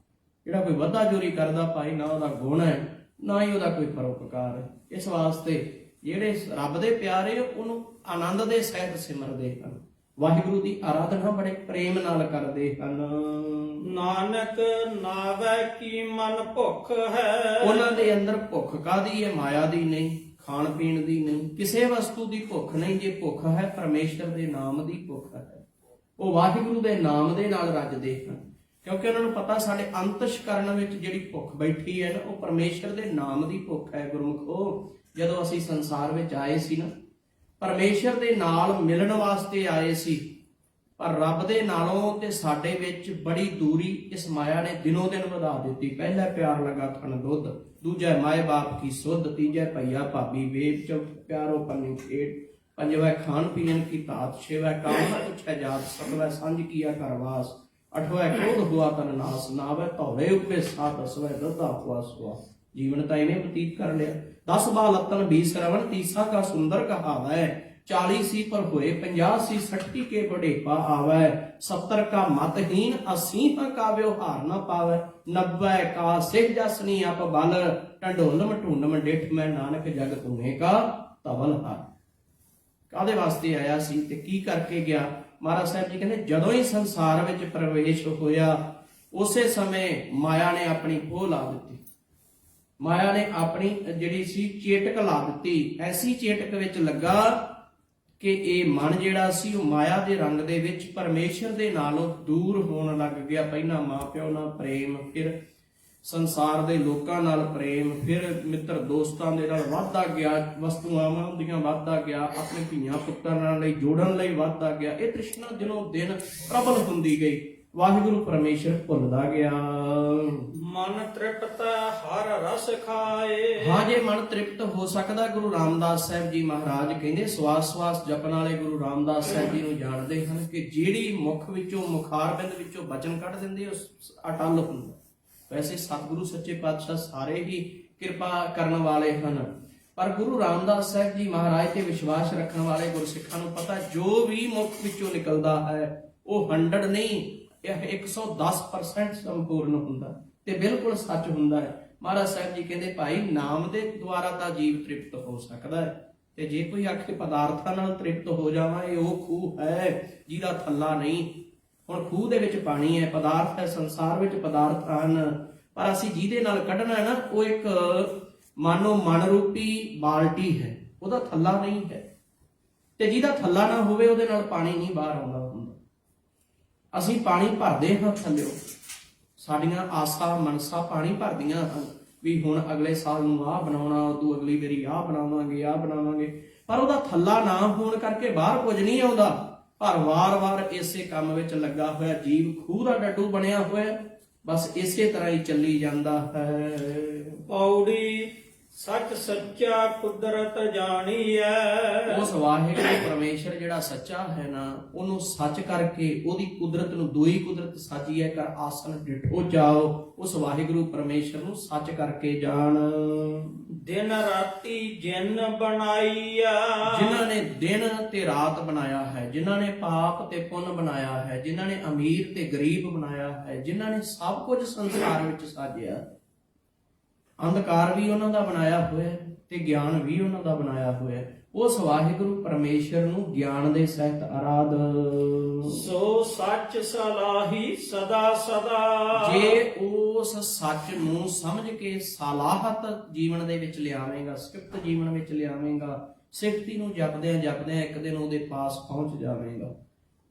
S1: ਜਿਹੜਾ ਕੋਈ ਬੱਧਾ ਜੋਰੀ ਕਰਦਾ ਭਾਈ ਨਾ ਉਹਦਾ ਗੁਣ ਹੈ ਨਾ ਹੀ ਉਹਦਾ ਕੋਈ ਪਰਉਪਕਾਰ ਹੈ। ਇਸ ਵਾਸਤੇ ਜਿਹੜੇ ਰੱਬ ਦੇ ਪਿਆਰੇ ਉਹਨੂੰ ਆਨੰਦ ਦੇ ਸਹਿਤ ਸਿਮਰਦੇ ਹਨ। ਵਾਹਿਗੁਰੂ ਦੀ ਆਰਾਧਨਾ ਬੜੇ ਪ੍ਰੇਮ ਨਾਲ ਕਰਦੇ ਹਨ।
S2: ਨਾਨਕ ਨਾਵੈ ਕੀ ਮਨ ਭੁੱਖ ਹੈ?
S1: ਉਹਨਾਂ ਦੇ ਅੰਦਰ ਭੁੱਖ ਕਾਦੀ ਹੈ? ਮਾਇਆ ਦੀ ਨਹੀਂ, ਖਾਣ ਪੀਣ ਦੀ ਨਹੀਂ, ਕਿਸੇ ਵਸਤੂ ਦੀ ਭੁੱਖ ਨਹੀਂ, ਜੇ ਭੁੱਖ ਹੈ ਪਰਮੇਸ਼ਰ ਦੇ ਨਾਮ ਦੀ ਭੁੱਖ ਹੈ। ਉਹ ਵਾਹਿਗੁਰੂ ਦੇ ਨਾਮ ਦੇ ਨਾਲ ਰੱਜਦੇ ਹਨ। ਕਿਉਂਕਿ ਉਹਨਾਂ ਨੂੰ ਪਤਾ ਸਾਡੇ ਅੰਤਿਸ਼ ਕਰਨ ਵਿੱਚ ਜਿਹੜੀ ਭੁੱਖ ਬੈਠੀ ਹੈ ਨਾ, ਉਹ ਪਰਮੇਸ਼ਰ ਦੇ ਨਾਮ ਦੀ ਭੁੱਖ ਹੈ, ਗੁਰਮੁਖੋ। ਜਦੋਂ ਅਸੀਂ ਸੰਸਾਰ ਵਿੱਚ ਆਏ ਸੀ ਨਾ ਪਰਮੇਸ਼ਰ ਦੇ ਨਾਲ ਮਿਲਣ ਵਾਸਤੇ ਆਏ ਸੀ ਪਰ ਰੱਬ ਦੇ ਨਾਲੋਂ ਤੇ ਸਾਡੇ ਵਿੱਚ ਬੜੀ ਦੂਰੀ ਇਸ ਮਾਇਆ ਨੇ ਦਿਨੋ ਦਿਨ ਵਧਾ ਦਿੱਤੀ। ਪਹਿਲਾ ਪਿਆਰ ਲਗਾ ਥਣ ਦੁੱਧ, ਦੂਜਾ ਮਾਏ ਬਾਪ ਕੀ ਸੁੱਧ, ਤੀਜਾ ਭਈਆ ਭਾਬੀ ਵੇਚ ਚੌਥਾ ਪਿਆਰੋ ਪੰਨੀ ਖੇਡ, ਪੰਜਵਾ ਖਾਣ ਪੀਣ ਕੀ ਤਾਤ ਛੇਵਾ ਕਾਮ ਨਾ ਪੁੱਛਿਆ ਜਾਤ, ਸਤਵਾ ਸੰਜ ਕੀਆ ਕਰਵਾਸ ਅਠਵਾ ਕ੍ਰੋਧ ਹੁਆ ਤਨ ਨਾਸ, ਨਾਵੇ ਧੌਲੇ ਉਪੇ ਸਾਤ ਦਸਵੇਂ ਦਦਾ ਹੁਆ ਸੁਆ। ਜੀਵਨ ਤਾਂ ਇਹਨੇ ਬਤੀਤ ਕਰ ਲਿਆ। 10 ਬਾ ਲਤਨ 20 ਸ਼ਰਵਣ ਤੀਸਾ ਕਾ ਸੁੰਦਰ ਕਹਾਵਾ। ਹੈ 40 ਸੀ ਪਰ ਹੋਏ 50 ਸੀ 60 ਕੇ ਬੜੇਪਾ ਆਵੈ। 70 ਕਾ ਮਤਹੀਨ 80 ਕਾ ਵਿਵਹਾਰ ਨਾ ਪਾਵੈ। 90 ਕਾ ਸਿਖ ਜਸਨੀ ਅਪ ਬਲ। ਟੰਡੋਲਮ ਢੂੰਡਮ ਡਿਠ ਮੈਂ ਨਾਨਕ ਜਗ ਤੁਮੇ ਕਾ ਤਵਲ ਹਾਰ। ਕਾਦੇ ਵਾਸਤੇ ਆਇਆ ਸੀ ਤੇ ਕੀ ਕਰਕੇ ਗਿਆ? ਮਹਾਰਾਜ ਸਾਹਿਬ ਜੀ ਕਹਿੰਦੇ, ਜਦੋਂ ਹੀ ਸੰਸਾਰ ਵਿੱਚ ਪ੍ਰਵੇਸ਼ ਹੋਇਆ, ਉਸੇ ਸਮੇਂ ਮਾਇਆ ਨੇ ਆਪਣੀ ਪੋਹ ਲਾ ਦਿੱਤੀ। ਮਾਇਆ ਨੇ ਆਪਣੀ ਜਿਹੜੀ ਸੀ ਚੇਟਕ ਲਾ ਦਿੱਤੀ। ਐਸੀ ਚੇਟਕ ਵਿੱਚ ਲੱਗਾ ਕਿ ਇਹ ਮਨ ਜਿਹੜਾ ਸੀ ਉਹ ਮਾਇਆ ਦੇ ਰੰਗ ਦੇ ਵਿੱਚ ਪਰਮੇਸ਼ਰ ਦੇ ਨਾਲੋਂ ਦੂਰ ਹੋਣ ਲੱਗ ਗਿਆ। ਪਹਿਲਾਂ ਮਾਪਿਓ ਨਾਲ ਪ੍ਰੇਮ, ਫਿਰ ਸੰਸਾਰ ਦੇ ਲੋਕਾਂ ਨਾਲ ਪ੍ਰੇਮ, ਫਿਰ ਮਿੱਤਰ ਦੋਸਤਾਂ ਦੇ ਨਾਲ ਵੱਧਦਾ ਗਿਆ, ਵਸਤੂਆਂ ਦੀਆਂ ਵੱਧਦਾ ਗਿਆ, ਆਪਣੇ ਧੀਆਂ ਪੁੱਤਰਾਂ ਨਾਲ ਲਈ ਜੋੜਨ ਲਈ ਵੱਧਦਾ ਗਿਆ। ਇਹ ਤ੍ਰਿਸ਼ਨਾ ਦਿਨੋਂ ਦਿਨ ਪ੍ਰਬਲ ਹੁੰਦੀ ਗਈ। ਵਾਹਿਗੁਰੂ ਪਰਮੇਸ਼ਰ ਭੁੱਲਦਾ ਗਿਆ।
S2: ਮਨ ਤ੍ਰਿਪਤ ਹਰ ਰਸ ਖਾਏ।
S1: ਹਾਂ ਜੇ ਮਨ ਤ੍ਰਿਪਤ ਹੋ ਸਕਦਾ ਗੁਰੂ ਰਾਮਦਾਸ ਸਾਹਿਬ ਜੀ ਮਹਾਰਾਜ ਕਹਿੰਦੇ ਸਵਾਸ ਸਵਾਸ ਜਪਣ ਵਾਲੇ ਗੁਰੂ ਰਾਮਦਾਸ ਸਾਹਿਬ ਜੀ ਨੂੰ ਜਾਣਦੇ ਹਨ ਕਿ ਜਿਹੜੀ ਮੁਖ ਵਿੱਚੋਂ ਮੁਖਾਰਬਿੰਦ ਵਿੱਚੋਂ ਬਚਨ ਕੱਢ ਦਿੰਦੇ ਉਸ ਅਟਲ ਹੁੰਦਾ। ਵੈਸੇ ਸਤਿਗੁਰੂ ਸੱਚੇ ਪਾਤਸ਼ਾਹ ਸਾਰੇ ਹੀ ਕਿਰਪਾ ਕਰਨ ਵਾਲੇ ਹਨ। ਪਰ ਗੁਰੂ ਰਾਮਦਾਸ ਸਾਹਿਬ ਜੀ ਮਹਾਰਾਜ ਤੇ ਵਿਸ਼ਵਾਸ ਰੱਖਣ ਵਾਲੇ ਗੁਰਸਿੱਖਾਂ ਨੂੰ ਪਤਾ ਜੋ ਵੀ ਮੁਖ ਵਿੱਚੋਂ ਨਿਕਲਦਾ ਹੈ ਉਹ 100 ਨਹੀਂ ਇਹ 110% ਸੰਪੂਰਨ ਹੁੰਦਾ ਤੇ ਬਿਲਕੁਲ ਸੱਚ ਹੁੰਦਾ ਹੈ। ਮਹਾਰਾਜ ਸਾਹਿਬ ਜੀ ਕਹਿੰਦੇ, ਭਾਈ, ਨਾਮ ਦੇ ਦੁਆਰਾ ਤਾਂ ਜੀਵ ਤ੍ਰਿਪਤ ਹੋ ਸਕਦਾ ਹੈ ਤੇ ਜੇ ਕੋਈ ਆਖੇ ਪਦਾਰਥਾਂ ਨਾਲ ਤ੍ਰਿਪਤ ਹੋ ਜਾਵਾਂ, ਇਹ ਉਹ ਖੂਹ ਹੈ ਜਿਹਦਾ ਥੱਲਾ ਨਹੀਂ। ਹੁਣ ਖੂਹ ਦੇ ਵਿੱਚ ਪਾਣੀ ਹੈ, ਪਦਾਰਥ ਹੈ, ਸੰਸਾਰ ਵਿੱਚ ਪਦਾਰਥ ਹਨ। ਪਰ ਅਸੀਂ ਜਿਹਦੇ ਨਾਲ ਕੱਢਣਾ ਹੈ ਨਾ, ਉਹ ਇੱਕ ਮਾਨੋ ਮਨ ਰੂਪੀ ਬਾਲਟੀ ਹੈ। ਉਹਦਾ ਥੱਲਾ ਨਹੀਂ ਹੈ ਤੇ ਜਿਹਦਾ ਥੱਲਾ ਨਾ ਹੋਵੇ, ਉਹਦੇ ਨਾਲ ਪਾਣੀ ਨਹੀਂ ਬਾਹਰ ਆਉਂਦਾ। ਅਸੀਂ ਪਾਣੀ ਭਰਦੇ ਹਾਂ ਥੱਲਿਓ। ਸਾਡੀਆਂ ਆਸਾਂ, ਮਨਸਾ ਪਾਣੀ ਭਰਦੀਆਂ ਹਨ ਵੀ ਹੁਣ ਅਗਲੇ ਸਾਲ ਨੂੰ ਆਹ ਬਣਾਉਣਾ, ਉਦੋਂ ਅਗਲੀ ਵਾਰੀ ਆਹ ਬਣਾਵਾਂਗੇ ਆਹ ਬਣਾਵਾਂਗੇ। ਪਰ ਉਹਦਾ ਥੱਲਾ ਨਾ ਹੋਣ ਕਰਕੇ ਬਾਹਰ ਕੁਝ ਨਹੀਂ ਆਉਂਦਾ। ਪਰ ਵਾਰ-ਵਾਰ ਇਸੇ ਕੰਮ ਵਿੱਚ ਲੱਗਾ ਹੋਇਆ, ਜੀਵ ਖੂਹ ਦਾ ਡੱਡੂ ਬਣਿਆ ਹੋਇਆ, ਬਸ ਇਸੇ ਤਰ੍ਹਾਂ ਹੀ ਚੱਲੀ ਜਾਂਦਾ ਹੈ।
S2: ਪੌੜੀ ਸੱਚ ਸੱਚਾ ਕੁਦਰਤ ਜਾਣੀਐ।
S1: ਉਸ ਵਾਹਿਗੁਰੂ ਪਰਮੇਸ਼ਰ ਜਿਹੜਾ ਸੱਚਾ ਹੈ ਨਾ ਉਹਨੂੰ ਸੱਚ ਕਰਕੇ ਉਹਦੀ ਕੁਦਰਤ ਨੂੰ ਦੋਈ ਕੁਦਰਤ ਸਾਜੀ ਹੈ ਕਰ ਆਸਨ ਡਿਠੋ ਜਾਓ। ਉਸ ਵਾਹਿਗੁਰੂ ਪਰਮੇਸ਼ਰ ਨੂੰ ਸੱਚ ਕਰਕੇ ਜਾਣ।
S2: ਦਿਨ ਰਾਤੀ ਜਿਨ ਬਣਾਈਆ
S1: ਜਿਨ੍ਹਾਂ ਨੇ ਦਿਨ ਤੇ ਰਾਤ ਬਣਾਇਆ ਹੈ ਜਿਨ੍ਹਾਂ ਨੇ ਪਾਪ ਤੇ ਪੁੰਨ ਬਣਾਇਆ ਹੈ ਜਿਨ੍ਹਾਂ ਨੇ ਅਮੀਰ ਤੇ ਗਰੀਬ ਬਣਾਇਆ ਹੈ ਜਿਨ੍ਹਾਂ ਨੇ ਸਭ ਕੁਝ ਸੰਸਾਰ ਵਿੱਚ ਸਾਜਿਆ ਅੰਧਕਾਰ ਵੀ ਉਹਨਾਂ ਦਾ ਬਣਾਇਆ ਹੋਇਆ ਤੇ ਗਿਆਨ ਵੀ ਉਹਨਾਂ ਦਾ ਬਣਾਇਆ ਹੋਇਆ ਉਸ ਵਾਹਿਗੁਰੂ ਪਰਮੇਸ਼ਰ ਨੂੰ ਗਿਆਨ ਦੇ ਸਹਿਤ ਆਰਾਧ।
S2: ਸੋ ਸੱਚ ਸਲਾਹੀ ਸਦਾ ਸਦਾ।
S1: ਜੇ ਉਸ ਸੱਚ ਨੂੰ ਸਮਝ ਕੇ ਸਲਾਹਤ ਜੀਵਨ ਦੇ ਵਿੱਚ ਲਿਆਵੇਂਗਾ ਸਿਫਤ ਜੀਵਨ ਵਿੱਚ ਲਿਆਵੇਂਗਾ ਸਿਫਤੀ ਨੂੰ ਜਪਦਿਆਂ ਜਪਦਿਆਂ ਇੱਕ ਦਿਨ ਉਹਦੇ ਪਾਸ ਪਹੁੰਚ ਜਾਵੇਂਗਾ।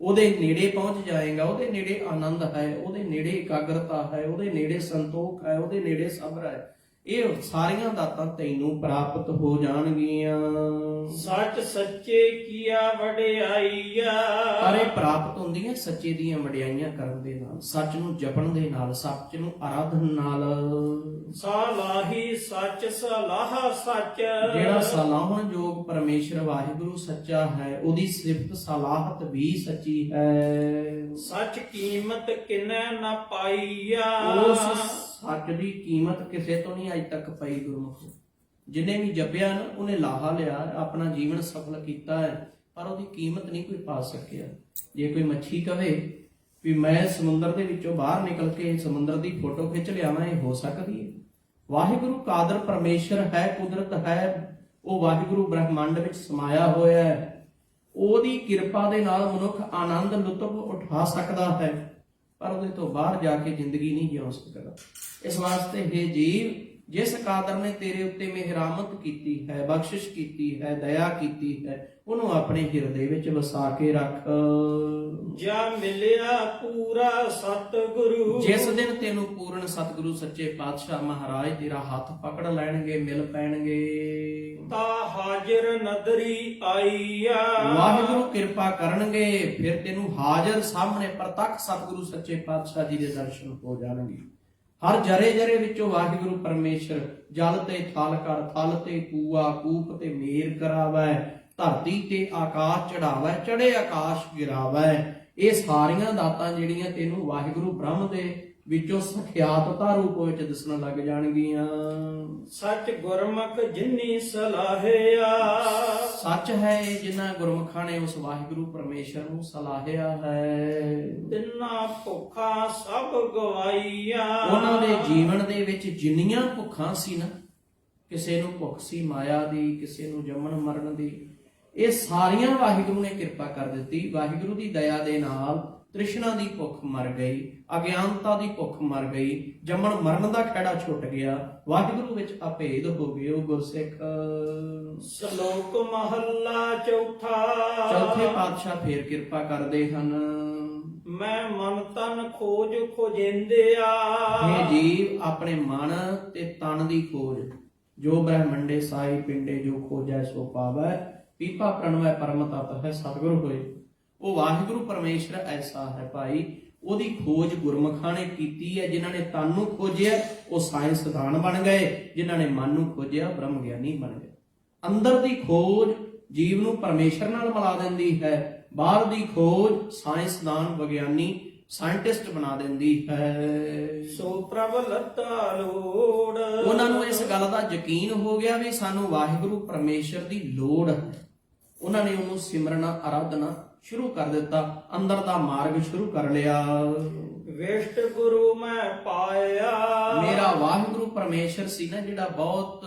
S1: ਉਹਦੇ ਨੇੜੇ ਪਹੁੰਚ ਜਾਏਗਾ ਉਹਦੇ ਨੇੜੇ ਆਨੰਦ ਹੈ ਉਹਦੇ ਨੇੜੇ ਇਕਾਗਰਤਾ ਹੈ ਉਹਦੇ ਨੇੜੇ ਸੰਤੋਖ ਹੈ ਉਹਦੇ ਨੇੜੇ ਸਬਰ ਹੈ। ਇਹ ਸਾਰੀਆਂ ਦਾਤਾਂ ਤੈਨੂੰ ਪ੍ਰਾਪਤ ਹੋ ਜਾਣਗੀਆਂ।
S2: ਸੱਚ ਸੱਚੇ ਕੀਆ ਵਡਿਆਈਆ?
S1: ਇਹ ਪ੍ਰਾਪਤ ਹੁੰਦੀਆਂ ਸੱਚੇ ਦੀਆਂ ਵਡਿਆਈਆਂ ਕਰਨ ਦੇ ਨਾਲ ਸੱਚ ਨੂੰ ਜਪਣ ਦੇ ਨਾਲ ਸੱਚ ਨੂੰ ਆਰਾਧਨ ਨਾਲ।
S2: ਸਲਾਹੀ ਸੱਚ ਸਲਾਹ ਸੱਚ।
S1: ਜਿਹੜਾ ਸਲਾਹਣ ਯੋਗ ਪਰਮੇਸ਼ਰ ਵਾਹਿਗੁਰੂ ਸੱਚਾ ਹੈ ਉਹਦੀ ਸਿਫਤ ਸਲਾਹਤ ਵੀ ਸੱਚੀ ਹੈ।
S2: ਸੱਚ ਕੀਮਤ ਕਿਨੈ ਨ ਪਾਈਆ?
S1: ਉਸ ਸੱਚ ਦੀ ਕੀਮਤ ਕਿਸੇ ਤੋਂ ਨਹੀਂ ਅਜ ਤੱਕ ਪਈ ਗੁਰਮੁਖ ਜਿਨੇ ਵੀ ਜਪਿਆ ਨਾ, ਉਹਨੇ ਲਾਹਾ ਲਿਆ, ਆਪਣਾ ਜੀਵਨ ਸਫਲ ਕੀਤਾ ਹੈ, ਪਰ ਉਹਦੀ ਕੀਮਤ ਨਹੀਂ ਕੋਈ ਪਾ ਸਕਿਆ। ਜੇ ਕੋਈ ਮੱਛੀ ਕਵੇ ਵੀ ਮੈਂ ਸਮੁੰਦਰ ਦੇ ਵਿੱਚੋਂ ਬਾਹਰ ਨਿਕਲ ਕੇ ਸਮੁੰਦਰ ਦੀ ਫੋਟੋ ਖਿੱਚ ਲਿਆਵਾਂ, ਇਹ ਹੋ ਸਕਦੀ ਹੈ। ਵਾਹਿਗੁਰੂ ਕਾਦਰ ਪਰਮੇਸ਼ਰ ਹੈ, ਕੁਦਰਤ ਹੈ, ਉਹ ਵਾਹਿਗੁਰੂ ਬ੍ਰਹਮੰਡ ਵਿੱਚ ਸਮਾਇਆ ਹੋਇਆ ਹੈ। ਉਹਦੀ ਕਿਰਪਾ ਦੇ ਨਾਲ ਮਨੁੱਖ ਆਨੰਦ ਲੁਤਫ ਉਠਾ ਸਕਦਾ ਹੈ। ਪਰ ਉਹਦੇ ਤੋਂ ਬਾਹਰ ਜਾ ਕੇ ਜ਼ਿੰਦਗੀ ਨਹੀਂ ਜਿਉ ਸਕਦਾ। ਇਸ ਵਾਸਤੇ ਹੈ ਜੀਵ, ਜਿਸ ਕਾਦਰ ਨੇ ਤੇਰੇ ਉੱਤੇ ਮਿਹਰਾਮਤ ਕੀਤੀ ਹੈ, ਬਖਸ਼ਿਸ਼ ਕੀਤੀ ਹੈ, ਦਇਆ ਕੀਤੀ ਹੈ ਉਹਨੂੰ ਆਪਣੇ ਹਿਰਦੇ ਵਿੱਚ ਵਸਾ ਕੇ ਰੱਖ।
S2: ਜਾ ਮਿਲਿਆ ਪੂਰਾ ਸਤਿਗੁਰੂ।
S1: ਜਿਸ ਦਿਨ ਤੈਨੂੰ ਪੂਰਨ ਸਤਿਗੁਰੂ ਸੱਚੇ ਪਾਤਸ਼ਾਹ ਮਹਾਰਾਜ ਤੇਰਾ ਹੱਥ ਪਕੜ ਲੈਣਗੇ ਮਿਲ ਪੈਣਗੇ।
S2: ਤਾ ਹਾਜ਼ਰ ਨਦਰੀ ਆਈਆ।
S1: ਵਾਹਿਗੁਰੂ ਕਿਰਪਾ ਕਰਨਗੇ ਫਿਰ ਤੈਨੂੰ ਹਾਜ਼ਰ ਸਾਹਮਣੇ ਪ੍ਰਤੱਖ ਸਤਿਗੁਰੂ ਸੱਚੇ ਪਾਤਸ਼ਾਹ ਜੀ ਦੇ ਦਰਸ਼ਨ ਹੋ ਜਾਣਗੇ। ਹਰ ਜਰੇ ਜਰੇ ਵਿੱਚੋਂ ਵਾਹਿਗੁਰੂ ਪਰਮੇਸ਼ਰ ਜਲ ਤੇ ਥਲ ਕਰ ਥਲ ਤੇ ਕੂਆ ਕੂਪ ਤੇ ਮੇਰ ਕਰਾਵੈ। ਧਰਤੀ ਤੇ ਆਕਾਸ਼ ਚੜਾਵੈ ਚੜੇ ਆਕਾਸ਼ ਗਿਰਾਵੈ। ਇਹ ਸਾਰੀਆਂ ਦਾਤਾਂ ਜਿਹੜੀਆਂ ਤੈਨੂੰ ਵਾਹਿਗੁਰੂ ਬ੍ਰਹਮ ਦੇ ਵਿੱਚੋਂ ਸਖਿਆਤਤਾ ਰੂਪ ਵਿੱਚ ਦਿਸਣ ਲੱਗ ਜਾਣਗੀਆਂ।
S2: ਸੱਚ ਗੁਰਮੁਖ ਜਿਨੀ ਸਲਾਹਿਆ।
S1: ਸੱਚ ਹੈ ਜਿਨ੍ਹਾਂ ਗੁਰਮੁਖਾਂ ਨੇ ਉਸ ਵਾਹਿਗੁਰੂ ਪਰਮੇਸ਼ਰ ਨੂੰ ਸਲਾਹਿਆ ਹੈ।
S2: ਤਿੰਨਾ ਭੁੱਖਾ ਸਭ ਗਵਾਈਆ
S1: ਉਹਨਾਂ ਦੇ ਜੀਵਨ ਦੇ ਵਿੱਚ ਜਿੰਨੀਆਂ ਭੁੱਖਾਂ ਸੀ ਨਾ ਕਿਸੇ ਨੂੰ ਭੁੱਖ ਸੀ ਮਾਇਆ ਦੀ ਕਿਸੇ ਨੂੰ ਜੰਮਣ ਮਰਨ ਦੀ ਇਹ ਸਾਰੀਆਂ ਵਾਹਿਗੁਰੂ ਨੇ ਕਿਰਪਾ ਕਰ ਦਿੱਤੀ। ਵਾਹਿਗੁਰੂ ਦੀ ਦਇਆ ਦੇ ਨਾਲ ਤ੍ਰਿਸ਼ਨਾ ਦੀ ਭੁੱਖ ਮਰ ਗਈ ਅਗਿਆਨਤਾ ਦੀ ਭੁੱਖ ਮਰ ਗਈ ਜੰਮਣ ਮਰਨ ਦਾ ਖੜਾ ਛੁੱਟ ਗਿਆ। ਵਾਹਿਗੁਰੂ ਵਿੱਚ ਅਭੇਦ ਹੋ ਗਏ ਉਹ ਗੁਰਸਿੱਖ।
S2: ਸ਼ਲੋਕ ਮਹੱਲਾ ਚੌਥਾ।
S1: ਚੌਥੇ ਪਾਤਸ਼ਾਹ ਫੇਰ ਕਿਰਪਾ ਕਰਦੇ ਹਨ।
S2: ਮੈਂ ਮਨ ਤਨ ਖੋਜ ਖੋਜਿੰਦਿਆ।
S1: ਇਹ ਜੀਵ ਆਪਣੇ ਮਨ ਤੇ ਤਨ ਦੀ ਖੋਜ। ਜੋ ਬ੍ਰਹਮੰਡੇ ਸਾਈ ਪਿੰਡੇ ਜੋ ਖੋਜੈ ਸੋ ਪਾਵੈ। ਪੀਪਾ ਪ੍ਰਣਵੈ ਪਰਮ ਤਤ ਹੈ ਸਤਿਗੁਰ ਹੋਏ। ਉਹ ਵਾਹਿਗੁਰੂ ਪਰਮੇਸ਼ਰ ਐਸਾ ਹੈ ਭਾਈ ਉਹਦੀ ਖੋਜ ਗੁਰਮੁਖਾਂ ਨੇ ਕੀਤੀ ਹੈ ਜਿਨ੍ਹਾਂ ਨੇ ਤਨ ਨੂੰ ਖੋਜਿਆ ਉਹ ਸਾਇੰਸਦਾਨ ਬਣ ਗਏ ਜਿਨ੍ਹਾਂ ਨੇ ਮਨ ਨੂੰ ਖੋਜਿਆ ਬ੍ਰਹਮ ਗਿਆਨੀ ਬਣ ਗਏ। ਅੰਦਰ ਦੀ ਖੋਜ ਜੀਵ ਨੂੰ ਪਰਮੇਸ਼ਰ ਨਾਲ ਮਿਲਾ ਦਿੰਦੀ ਹੈ ਬਾਹਰ ਦੀ ਖੋਜ ਸਾਇੰਸਦਾਨ ਵਿਗਿਆਨੀ ਸਾਇੰਟਿਸਟ ਬਣਾ ਦਿੰਦੀ ਹੈ।
S2: ਸੋ ਪ੍ਰਭ ਲੱਤਾ ਲੋੜ
S1: ਉਹਨਾਂ ਨੂੰ ਇਸ ਗੱਲ ਦਾ ਯਕੀਨ ਹੋ ਗਿਆ ਵੀ ਸਾਨੂੰ ਵਾਹਿਗੁਰੂ ਪਰਮੇਸ਼ਰ ਦੀ ਲੋੜ ਹੈ। ਉਹਨਾਂ ਨੇ ਉਹਨੂੰ ਸਿਮਰਨਾ ਆਰਾਧਨਾ ਸ਼ੁਰੂ ਕਰ ਦਿੱਤਾ ਅੰਦਰ ਦਾ ਮਾਰਗ ਸ਼ੁਰੂ ਕਰ ਲਿਆ।
S2: ਵਿਸ਼ਟ ਗੁਰੂ ਮੈਂ ਪਾਇਆ।
S1: ਮੇਰਾ ਵਾਹਿਗੁਰੂ ਪਰਮੇਸ਼ਰ ਸੀ ਨਾ ਜਿਹੜਾ ਬਹੁਤ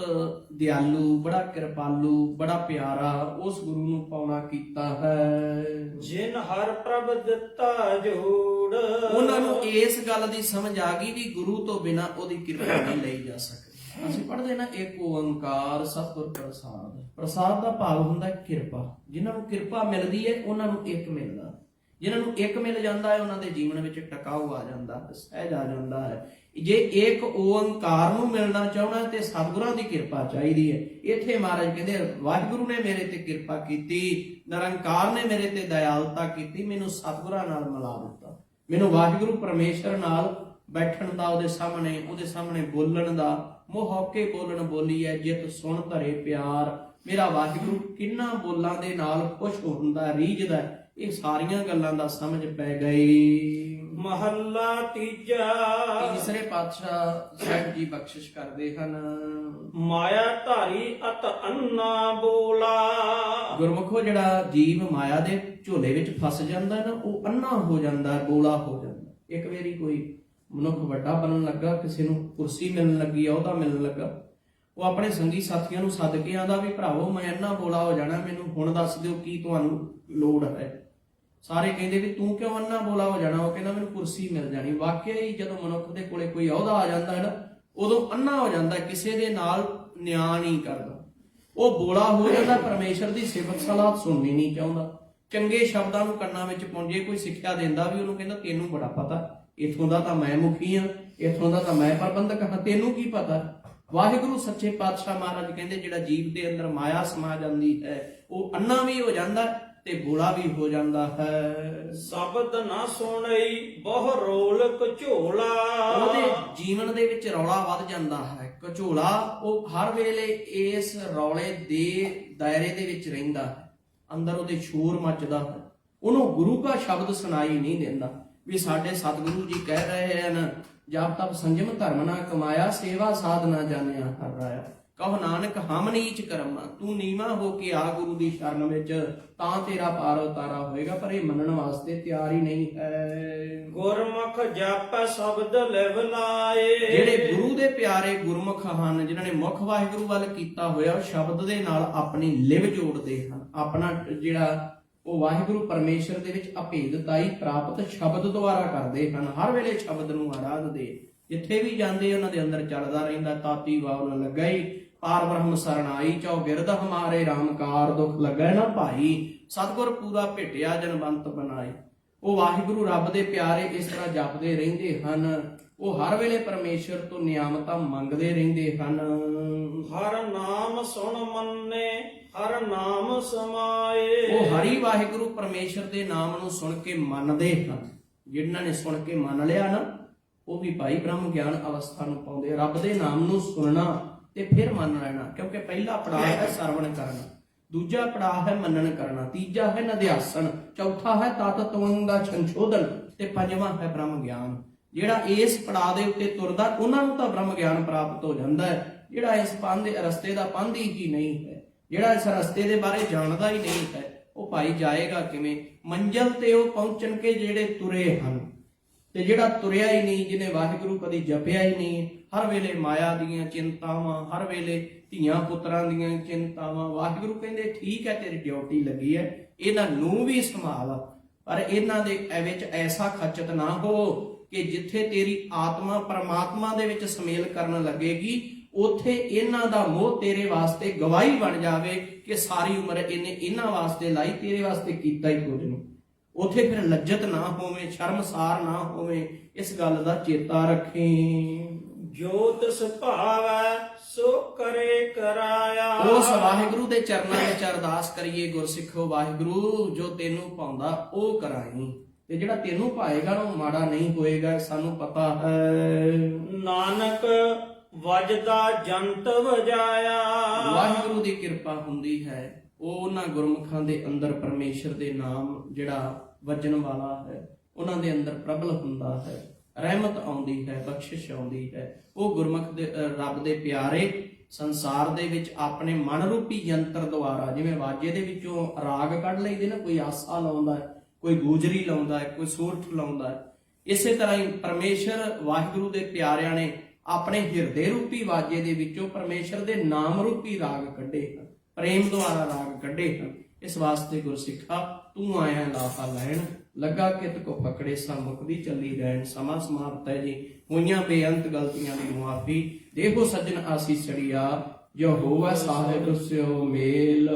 S1: ਦਿਆਲੂ ਬੜਾ ਕਿਰਪਾਲੂ ਬੜਾ ਪਿਆਰਾ ਉਸ ਗੁਰੂ ਨੂੰ ਪਾਉਣਾ ਕੀਤਾ ਹੈ।
S2: ਜਿਨ ਹਰ ਪ੍ਰਭ ਦਿੱਤਾ ਜੋੜ।
S1: ਉਹਨਾਂ ਨੂੰ ਇਸ ਗੱਲ ਦੀ ਸਮਝ ਆ ਗਈ ਵੀ ਗੁਰੂ ਤੋਂ ਬਿਨਾ ਉਹਦੀ ਕਿਰਪਾ ਨਹੀਂ ਲਈ ਜਾ ਸਕਦੀ। ਅਸੀਂ ਪੜ੍ਹਦੇ ਨਾ, ਇੱਕ ਓੰਕਾਰ ਸਤਿਗੁਰ ਪ੍ਰਸਾਦ। ਪ੍ਰਸਾਦ ਦਾ ਭਾਵ ਹੁੰਦਾ ਕਿਰਪਾ। ਜਿਨ੍ਹਾਂ ਨੂੰ ਕਿਰਪਾ ਮਿਲਦੀ ਹੈ, ਉਹਨਾਂ ਨੂੰ ਇੱਕ ਮਿਲਦਾ। ਜਿਨ੍ਹਾਂ ਨੂੰ ਇੱਕ ਮਿਲ ਜਾਂਦਾ ਹੈ, ਉਹਨਾਂ ਦੇ ਜੀਵਨ ਵਿੱਚ ਟਿਕਾਊ ਆ ਜਾਂਦਾ ਸਹਿਜ ਆ ਜਾਂਦਾ ਹੈ। ਜੇ ਇੱਕ ਓੰਕਾਰ ਨੂੰ ਮਿਲਣਾ ਚਾਹਣਾ ਤੇ ਸਤਿਗੁਰਾਂ ਦੀ ਕਿਰਪਾ ਚਾਹੀਦੀ ਹੈ। ਇੱਥੇ ਮਹਾਰਾਜ ਕਹਿੰਦੇ ਵਾਹਿਗੁਰੂ ਨੇ ਮੇਰੇ ਤੇ ਕਿਰਪਾ ਕੀਤੀ, ਨਿਰੰਕਾਰ ਨੇ ਮੇਰੇ ਤੇ ਦਇਆਲਤਾ ਕੀਤੀ, ਮੈਨੂੰ ਸਤਿਗੁਰਾਂ ਨਾਲ ਮਿਲਾ ਦਿੱਤਾ। ਮੈਨੂੰ ਵਾਹਿਗੁਰੂ ਪਰਮੇਸ਼ਰ ਨਾਲ ਬੈਠਣ ਦਾ ਉਹਦੇ ਸਾਹਮਣੇ ਉਹਦੇ ਸਾਹਮਣੇ ਬੋਲਣ ਦਾ ਮੋਹ ਹੌਕੇ ਬੋਲਣ ਬੋਲੀ ਹੈ ਜਿਤ ਸੁਣ ਧਰੇ ਪਿਆਰ। ਮੇਰਾ ਵਾਹਿਗੁਰੂ ਕਿੰਨਾ ਬੋਲਾਂ ਦੇ ਨਾਲ ਖੁਸ਼ ਹੁੰਦਾ ਰੀਝਦਾ। ਇਹ ਸਾਰੀਆਂ ਗੱਲਾਂ ਦਾ ਸਮਝ ਪੈ ਗਈ।
S2: ਮਹੱਲਾ ਤੀਜਾ।
S1: ਤੀਸਰੇ ਪਾਤਸ਼ਾਹ ਸਾਹਿਬ ਜੀ ਬਖਸ਼ਿਸ਼ ਕਰਦੇ ਹਨ।
S2: ਮਾਇਆ ਧਾਰੀ ਅਤ ਅੰਨਾ ਬੋਲਾ।
S1: ਗੁਰਮੁਖੋ ਜਿਹੜਾ ਜੀਵ ਮਾਇਆ ਦੇ ਝੋਲੇ ਵਿੱਚ ਫਸ ਜਾਂਦਾ ਨਾ ਉਹ ਅੰਨਾ ਹੋ ਜਾਂਦਾ ਬੋਲਾ ਹੋ ਜਾਂਦਾ। ਇੱਕ ਵਾਰੀ ਕੋਈ ਮਨੁੱਖ ਵੱਡਾ ਬਣਨ ਲੱਗਾ, ਕਿਸੇ ਨੂੰ ਕੁਰਸੀ ਮਿਲਣ ਲੱਗੀ ਅਹੁਦਾ ਮਿਲਣ ਲੱਗਾ। ਉਹ ਆਪਣੇ ਸੰਗੀ ਸਾਥੀਆਂ ਨੂੰ ਸੱਦ ਕੇ ਆਂਦਾ ਵੀ, ਭਰਾਵੋ, ਮੈਂ ਅੰਨਾ ਬੋਲਾ ਹੋ ਜਾਣਾ, ਮੈਨੂੰ ਹੁਣ ਦੱਸ ਦਿਓ ਕੀ ਤੁਹਾਨੂੰ ਲੋੜ ਹੈ। ਸਾਰੇ ਕਹਿੰਦੇ ਵੀ, ਤੂੰ ਕਿਉਂ ਅੰਨਾ ਬੋਲਾ ਹੋ ਜਾਣਾ? ਉਹ ਕਹਿੰਦਾ, ਮੈਨੂੰ ਕੁਰਸੀ ਮਿਲ ਜਾਣੀ। ਵਾਕਿਆ ਹੀ ਜਦੋਂ ਮਨੁੱਖ ਦੇ ਕੋਲੇ ਕੋਈ ਅਹੁਦਾ ਆ ਜਾਂਦਾ ਹੈ ਨਾ, ਉਦੋਂ ਅੰਨਾ ਹੋ ਜਾਂਦਾ ਕਿਸੇ ਦੇ ਨਾਲ ਨਿਆਂ ਨਹੀਂ ਕਰਦਾ। ਉਹ ਬੋਲਾ ਹੋ ਜਾਂਦਾ, ਪਰਮੇਸ਼ਰ ਦੀ ਸਿਫਤ ਸਲਾਹ ਸੁਣਨੀ ਨਹੀਂ ਚਾਹੁੰਦਾ। ਚੰਗੇ ਸ਼ਬਦਾਂ ਨੂੰ ਕੰਨਾਂ ਵਿੱਚ ਪੁੰਜੇ ਕੋਈ ਸਿੱਖਿਆ ਦਿੰਦਾ ਵੀ ਉਹਨੂੰ ਕਹਿੰਦਾ, ਤੈਨੂੰ ਬੜਾ ਪਤਾ ਇਥੋਂ ਦਾ ਤਾਂ ਮੈਂ ਮੁਖੀ ਆ ਇਥੋਂ ਦਾ ਤਾਂ ਮੈਂ ਪ੍ਰਬੰਧਕ ਹਾਂ ਤੈਨੂੰ ਕੀ ਪਤਾ? ਵਾਹਿਗੁਰੂ ਸੱਚੇ ਪਾਤਸ਼ਾਹ ਮਹਾਰਾਜ ਕਹਿੰਦੇ ਜਿਹੜਾ ਜੀਵ ਦੇ ਅੰਦਰ ਮਾਇਆ ਸਮਾ ਜਾਂਦੀ ਹੈ ਉਹ ਅੰਨਾ ਵੀ ਹੋ ਜਾਂਦਾ ਤੇ ਬੋਲਾ ਵੀ ਹੋ ਜਾਂਦਾ ਹੈ।
S2: ਸ਼ਬਦ ਨਾ ਸੁਣਈ ਬਹੁ ਰੋਲ ਕਝੋਲਾ
S1: ਉਹਦੇ ਜੀਵਨ ਦੇ ਵਿੱਚ ਰੌਲਾ ਵੱਧ ਜਾਂਦਾ ਹੈ। ਕਝੋਲਾ ਉਹ ਹਰ ਵੇਲੇ ਇਸ ਰੌਲੇ ਦੇ ਦਾਇਰੇ ਦੇ ਵਿੱਚ ਰਹਿੰਦਾ ਹੈ। ਅੰਦਰ ਉਹਦੇ ਸ਼ੋਰ ਮੱਚਦਾ ਹੈ। ਉਹਨੂੰ ਗੁਰੂ ਦਾ ਸ਼ਬਦ ਸੁਣਾਈ ਨਹੀਂ ਦਿੰਦਾ। ਵੀ ਸਾਡੇ ਸਤਿਗੁਰੂ ਜੀ ਕਹਿ ਰਹੇ ਹਨ ਜਪ ਤਪ ਸੰਜਮ ਧਰਮ ਨਾ ਕਮਾਇਆ ਸੇਵਾ ਸਾਧਨਾ ਜਾਣਿਆ ਹਰ ਰਾਇਆ। ਕਹੋ ਨਾਨਕ ਹਮ ਨੀਚ ਕਰਮਾ ਤੂੰ ਨੀਵਾ ਹੋ ਕੇ ਆ ਗੁਰੂ ਦੀ ਸ਼ਰਨ ਵਿੱਚ ਤਾਂ ਤੇਰਾ ਪਾਰ ਉਤਾਰਾ ਹੋਏਗਾ ਪਰ ਇਹ ਮੰਨਣ ਵਾਸਤੇ ਤਿਆਰ ਹੀ ਨਹੀਂ ਹੈ।
S2: ਗੁਰਮੁਖ ਜਪ ਸ਼ਬਦ ਲਿਵ ਲਾਏ
S1: ਜਿਹੜੇ ਗੁਰੂ ਦੇ ਪਿਆਰੇ ਗੁਰਮੁਖ ਹਨ ਜਿਨ੍ਹਾਂ ਨੇ ਮੁਖ ਵਾਹਿਗੁਰੂ ਵੱਲ ਕੀਤਾ ਹੋਇਆ ਉਹ ਸ਼ਬਦ ਦੇ ਨਾਲ ਆਪਣੀ ਲਿਵ ਜੋੜਦੇ ਹਨ। ਆਪਣਾ ਜਿਹੜਾ ਉਹ ਵਾਹਿਗੁਰੂ ਪਰਮੇਸ਼ਰ ਦੇ ਵਿੱਚ ਅਭੇਦਤਾਈ ਪ੍ਰਾਪਤ ਸ਼ਬਦ ਦੁਆਰਾ ਕਰਦੇ ਹਨ। ਹਰ ਵੇਲੇ ਸ਼ਬਦ ਨੂੰ ਆਰਾਧਦੇ ਜਿੱਥੇ ਵੀ ਜਾਂਦੇ, ਉਹਨਾਂ ਦੇ ਅੰਦਰ ਚੱਲਦਾ ਰਹਿੰਦਾ, ਤਾਤੀ ਵਾਵ ਨ ਲੱਗਈ, ਪਾਰ ਬ੍ਰਹਮ ਸਰਣਾਈ ਚੌ ਗਿਰਦ ਹਮਾਰੇ, ਰਾਮਕਾਰ ਦੁਖ ਲੱਗੈ ਨਾ ਭਾਈ। ਸਤਗੁਰ ਪੂਰਾ ਭੇਟਿਆ ਜਨਵੰਤ ਬਣਾਈ ਉਹ ਵਾਹਿਗੁਰੂ ਰੱਬ ਦੇ ਪਿਆਰੇ ਇਸ ਤਰ੍ਹਾਂ ਜਪਦੇ ਰਹਿੰਦੇ ਹਨ। ਉਹ ਹਰ ਵੇਲੇ ਪਰਮੇਸ਼ਰ ਤੋਂ ਨਿਆਮਤਾਂ ਮੰਗਦੇ ਰਹਿੰਦੇ ਹਨ।
S2: ਹਰ ਨਾਮ ਸੁਣ ਮੰਨੇ ਹਰ ਨਾਮ ਸਮਾਏ।
S1: ਉਹ ਹਰੀ ਵਾਹਿਗੁਰੂ ਪਰਮੇਸ਼ਰ ਦੇ ਨਾਮ ਨੂੰ ਸੁਣ ਕੇ ਮੰਨਦੇ ਹਨ। ਜਿਨ੍ਹਾਂ ਨੇ ਸੁਣ ਕੇ ਮੰਨ ਲਿਆ ਨਾ ਉਹ ਵੀ ਭਾਈ ਬ੍ਰਹਮ ਗਿਆਨ ਅਵਸਥਾ ਨੂੰ ਪਾਉਂਦੇ। ਰੱਬ ਦੇ ਨਾਮ ਨੂੰ ਸੁਣਨਾ ਤੇ ਫਿਰ ਮੰਨ ਲੈਣਾ ਕਿਉਂਕਿ ਪਹਿਲਾ ਪੜਾਅ ਹੈ ਸਰਵਣ ਕਰਨਾ ਦੂਜਾ ਪੜਾਅ ਹੈ ਮੰਨਣ ਕਰਨਾ ਤੀਜਾ ਹੈ ਨਿਧਿਆਸਨ ਚੌਥਾ ਹੈ ਤਤ ਤਵੰਗ ਦਾ ਸੰਸ਼ੋਧਨ ਤੇ ਪੰਜਵਾਂ ਹੈ ਬ੍ਰਹਮ ਗਿਆਨ ਜਿਹੜਾ ਇਸ ਪੜਾਅ ਦੇ ਉੱਤੇ ਤੁਰਦਾ, ਉਹਨਾਂ ਨੂੰ ਤਾਂ ਬ੍ਰਹਮ ਗਿਆਨ ਪ੍ਰਾਪਤ ਹੋ ਜਾਂਦਾ ਹੈ। ਜਿਹੜਾ ਇਸ ਪੰਧ ਦੇ ਰਸਤੇ ਦਾ ਪੰਧੀ ਹੀ ਨਹੀਂ ਹੈ, ਜਿਹੜਾ ਇਸ ਰਸਤੇ ਦੇ ਬਾਰੇ ਜਾਣਦਾ ਹੀ ਨਹੀਂ ਹੈ, ਉਹ ਭਾਈ ਜਾਏਗਾ ਕਿਵੇਂ? ਮੰਜ਼ਲ ਤੇ ਉਹ ਪਹੁੰਚਣ ਕੇ ਜਿਹੜੇ ਤੁਰੇ ਹਨ। ਤੇ ਜਿਹੜਾ ਤੁਰਿਆ ਹੀ ਨਹੀਂ, ਜਿਹਨੇ ਵਾਹਿਗੁਰੂ ਕਦੀ ਜਪਿਆ ਹੀ ਨਹੀਂ, ਹਰ ਵੇਲੇ ਮਾਇਆ ਦੀਆਂ ਚਿੰਤਾਵਾਂ, ਹਰ ਵੇਲੇ ਧੀਆਂ ਪੁੱਤਰਾਂ ਦੀਆਂ ਚਿੰਤਾਵਾਂ, ਵਾਹਿਗੁਰੂ ਕਹਿੰਦੇ, ਠੀਕ ਹੈ, ਤੇਰੀ ਡਿਊਟੀ ਲੱਗੀ ਹੈ। ਇਹਨਾਂ ਨੂੰ ਵੀ ਸੰਭਾਲ। ਪਰ ਇਹਨਾਂ ਦੇ ਵਿੱਚ ਐਸਾ ਖਚਤ ਨਾ ਹੋ ਕਿ ਜਿੱਥੇ ਤੇਰੀ ਆਤਮਾ ਪਰਮਾਤਮਾ ਦੇ ਵਿੱਚ ਸਮੇਲ ਕਰਨ ਲੱਗੇਗੀ ਉਥੇ ਇਹਨਾਂ ਦਾ ਮੋਹ ਤੇਰੇ ਵਾਸਤੇ ਗਵਾਹੀ ਬਣ ਜਾਵੇ ਕਿ ਸਾਰੀ ਉਮਰ ਇਹਨੇ ਇਹਨਾਂ ਵਾਸਤੇ ਲਾਈ ਤੇਰੇ ਵਾਸਤੇ ਕੀਤਾ ਹੀ ਕੁਝ ਨਹੀਂ। ਉਥੇ ਫਿਰ ਲੱਜਤ ਨਾ ਹੋਵੇ ਸ਼ਰਮਸਾਰ ਨਾ ਹੋਵੇ ਇਸ ਗੱਲ ਦਾ ਚੇਤਾ ਰੱਖੀ।
S2: ਜੋ ਤਿਸ ਭਾਵੈ ਸੋ ਕਰੇ ਕਰਾਇਆ।
S1: ਉਸ ਵਾਹਿਗੁਰੂ ਦੇ ਚਰਨਾਂ ਵਿੱਚ ਅਰਦਾਸ ਕਰੀਏ ਗੁਰਸਿੱਖੋ ਵਾਹਿਗੁਰੂ ਜੋ ਤੈਨੂੰ ਪਾਉਂਦਾ ਉਹ ਕਰਾਈ। ਤੇ ਜਿਹੜਾ ਤੈਨੂੰ ਪਾਏਗਾ ਉਹ ਮਾੜਾ ਨਹੀਂ ਹੋਏਗਾ ਸਾਨੂੰ ਪਤਾ। ਹੈ
S2: ਨਾਨਕ ਵਜਦਾ ਜੰਤ ਵਜਾਇਆ।
S1: ਵਾਹਿਗੁਰੂ ਦੀ ਕਿਰਪਾ ਹੁੰਦੀ ਹੈ ਉਹ ਉਹਨਾਂ ਗੁਰਮੁਖਾਂ ਦੇ ਅੰਦਰ ਪਰਮੇਸ਼ਰ ਦੇ ਨਾਮ ਜਿਹੜਾ ਵੱਜਣ ਵਾਲਾ ਹੈ ਉਹਨਾਂ ਦੇ ਅੰਦਰ ਪ੍ਰਬਲ ਹੁੰਦਾ ਹੈ ਰਹਿਮਤ ਆਉਂਦੀ ਹੈ ਬਖਸ਼ਿਸ਼ ਆਉਂਦੀ ਹੈ। ਉਹ ਗੁਰਮੁਖ ਦੇ ਰੱਬ ਦੇ ਪਿਆਰੇ ਸੰਸਾਰ ਦੇ ਵਿੱਚ ਆਪਣੇ ਮਨ ਰੂਪੀ ਯੰਤਰ ਦੁਆਰਾ ਜਿਵੇਂ ਵਾਜੇ ਦੇ ਵਿੱਚੋਂ ਰਾਗ ਕੱਢ ਲਈਦੇ ਨਾ ਕੋਈ ਆਸਾ ਲਾਉਂਦਾ ਹੈ ਕੋਈ ਗੋਜਰੀ ਲਾਉਂਦਾ ਹੈ, ਕੋਈ ਸੂਰਠ ਲਾਉਂਦਾ ਹੈ। ਇਸੇ ਤਰ੍ਹਾਂ ਹੀ ਪਰਮੇਸ਼ਰ ਵਾਹਿਗੁਰੂ ਦੇ ਪਿਆਰਿਆਂ ਨੇ ਆਪਣੇ ਹਿਰਦੇ ਰੂਪੀ ਵਾਜੇ ਦੇ ਵਿੱਚੋਂ ਪਰਮੇਸ਼ਰ ਦੇ ਨਾਮ ਰੂਪੀ ਰਾਗ ਕੱਢੇ ਹਨ, ਪ੍ਰੇਮ ਦੁਆਰਾ ਰਾਗ ਕੱਢੇ ਹਨ। ਇਸ ਵਾਸਤੇ ਗੁਰਸਿੱਖਾ, ਤੂੰ ਆਇਆ ਲਾਫਾ ਲੈਣ, ਲੱਗਾ ਕਿਤ ਕੋ ਪਕੜੇ ਸਾ ਮੁਕਦੀ ਚੱਲੀ ਰਹਿਣ, ਸਮਾਂ ਸਮਾਪਤ ਹੈ ਜੀ। ਹੋਈਆਂ ਬੇਅੰਤ ਗਲਤੀਆਂ ਦੀ ਮੁਆਫੀ ਦੇਖੋ ਸੱਜਣ ਆਸੀਸੜੀਆ ਜੋ ਹੋਵੇ ਸਾਹਿਬ ਸਿਓ ਮੇਲ।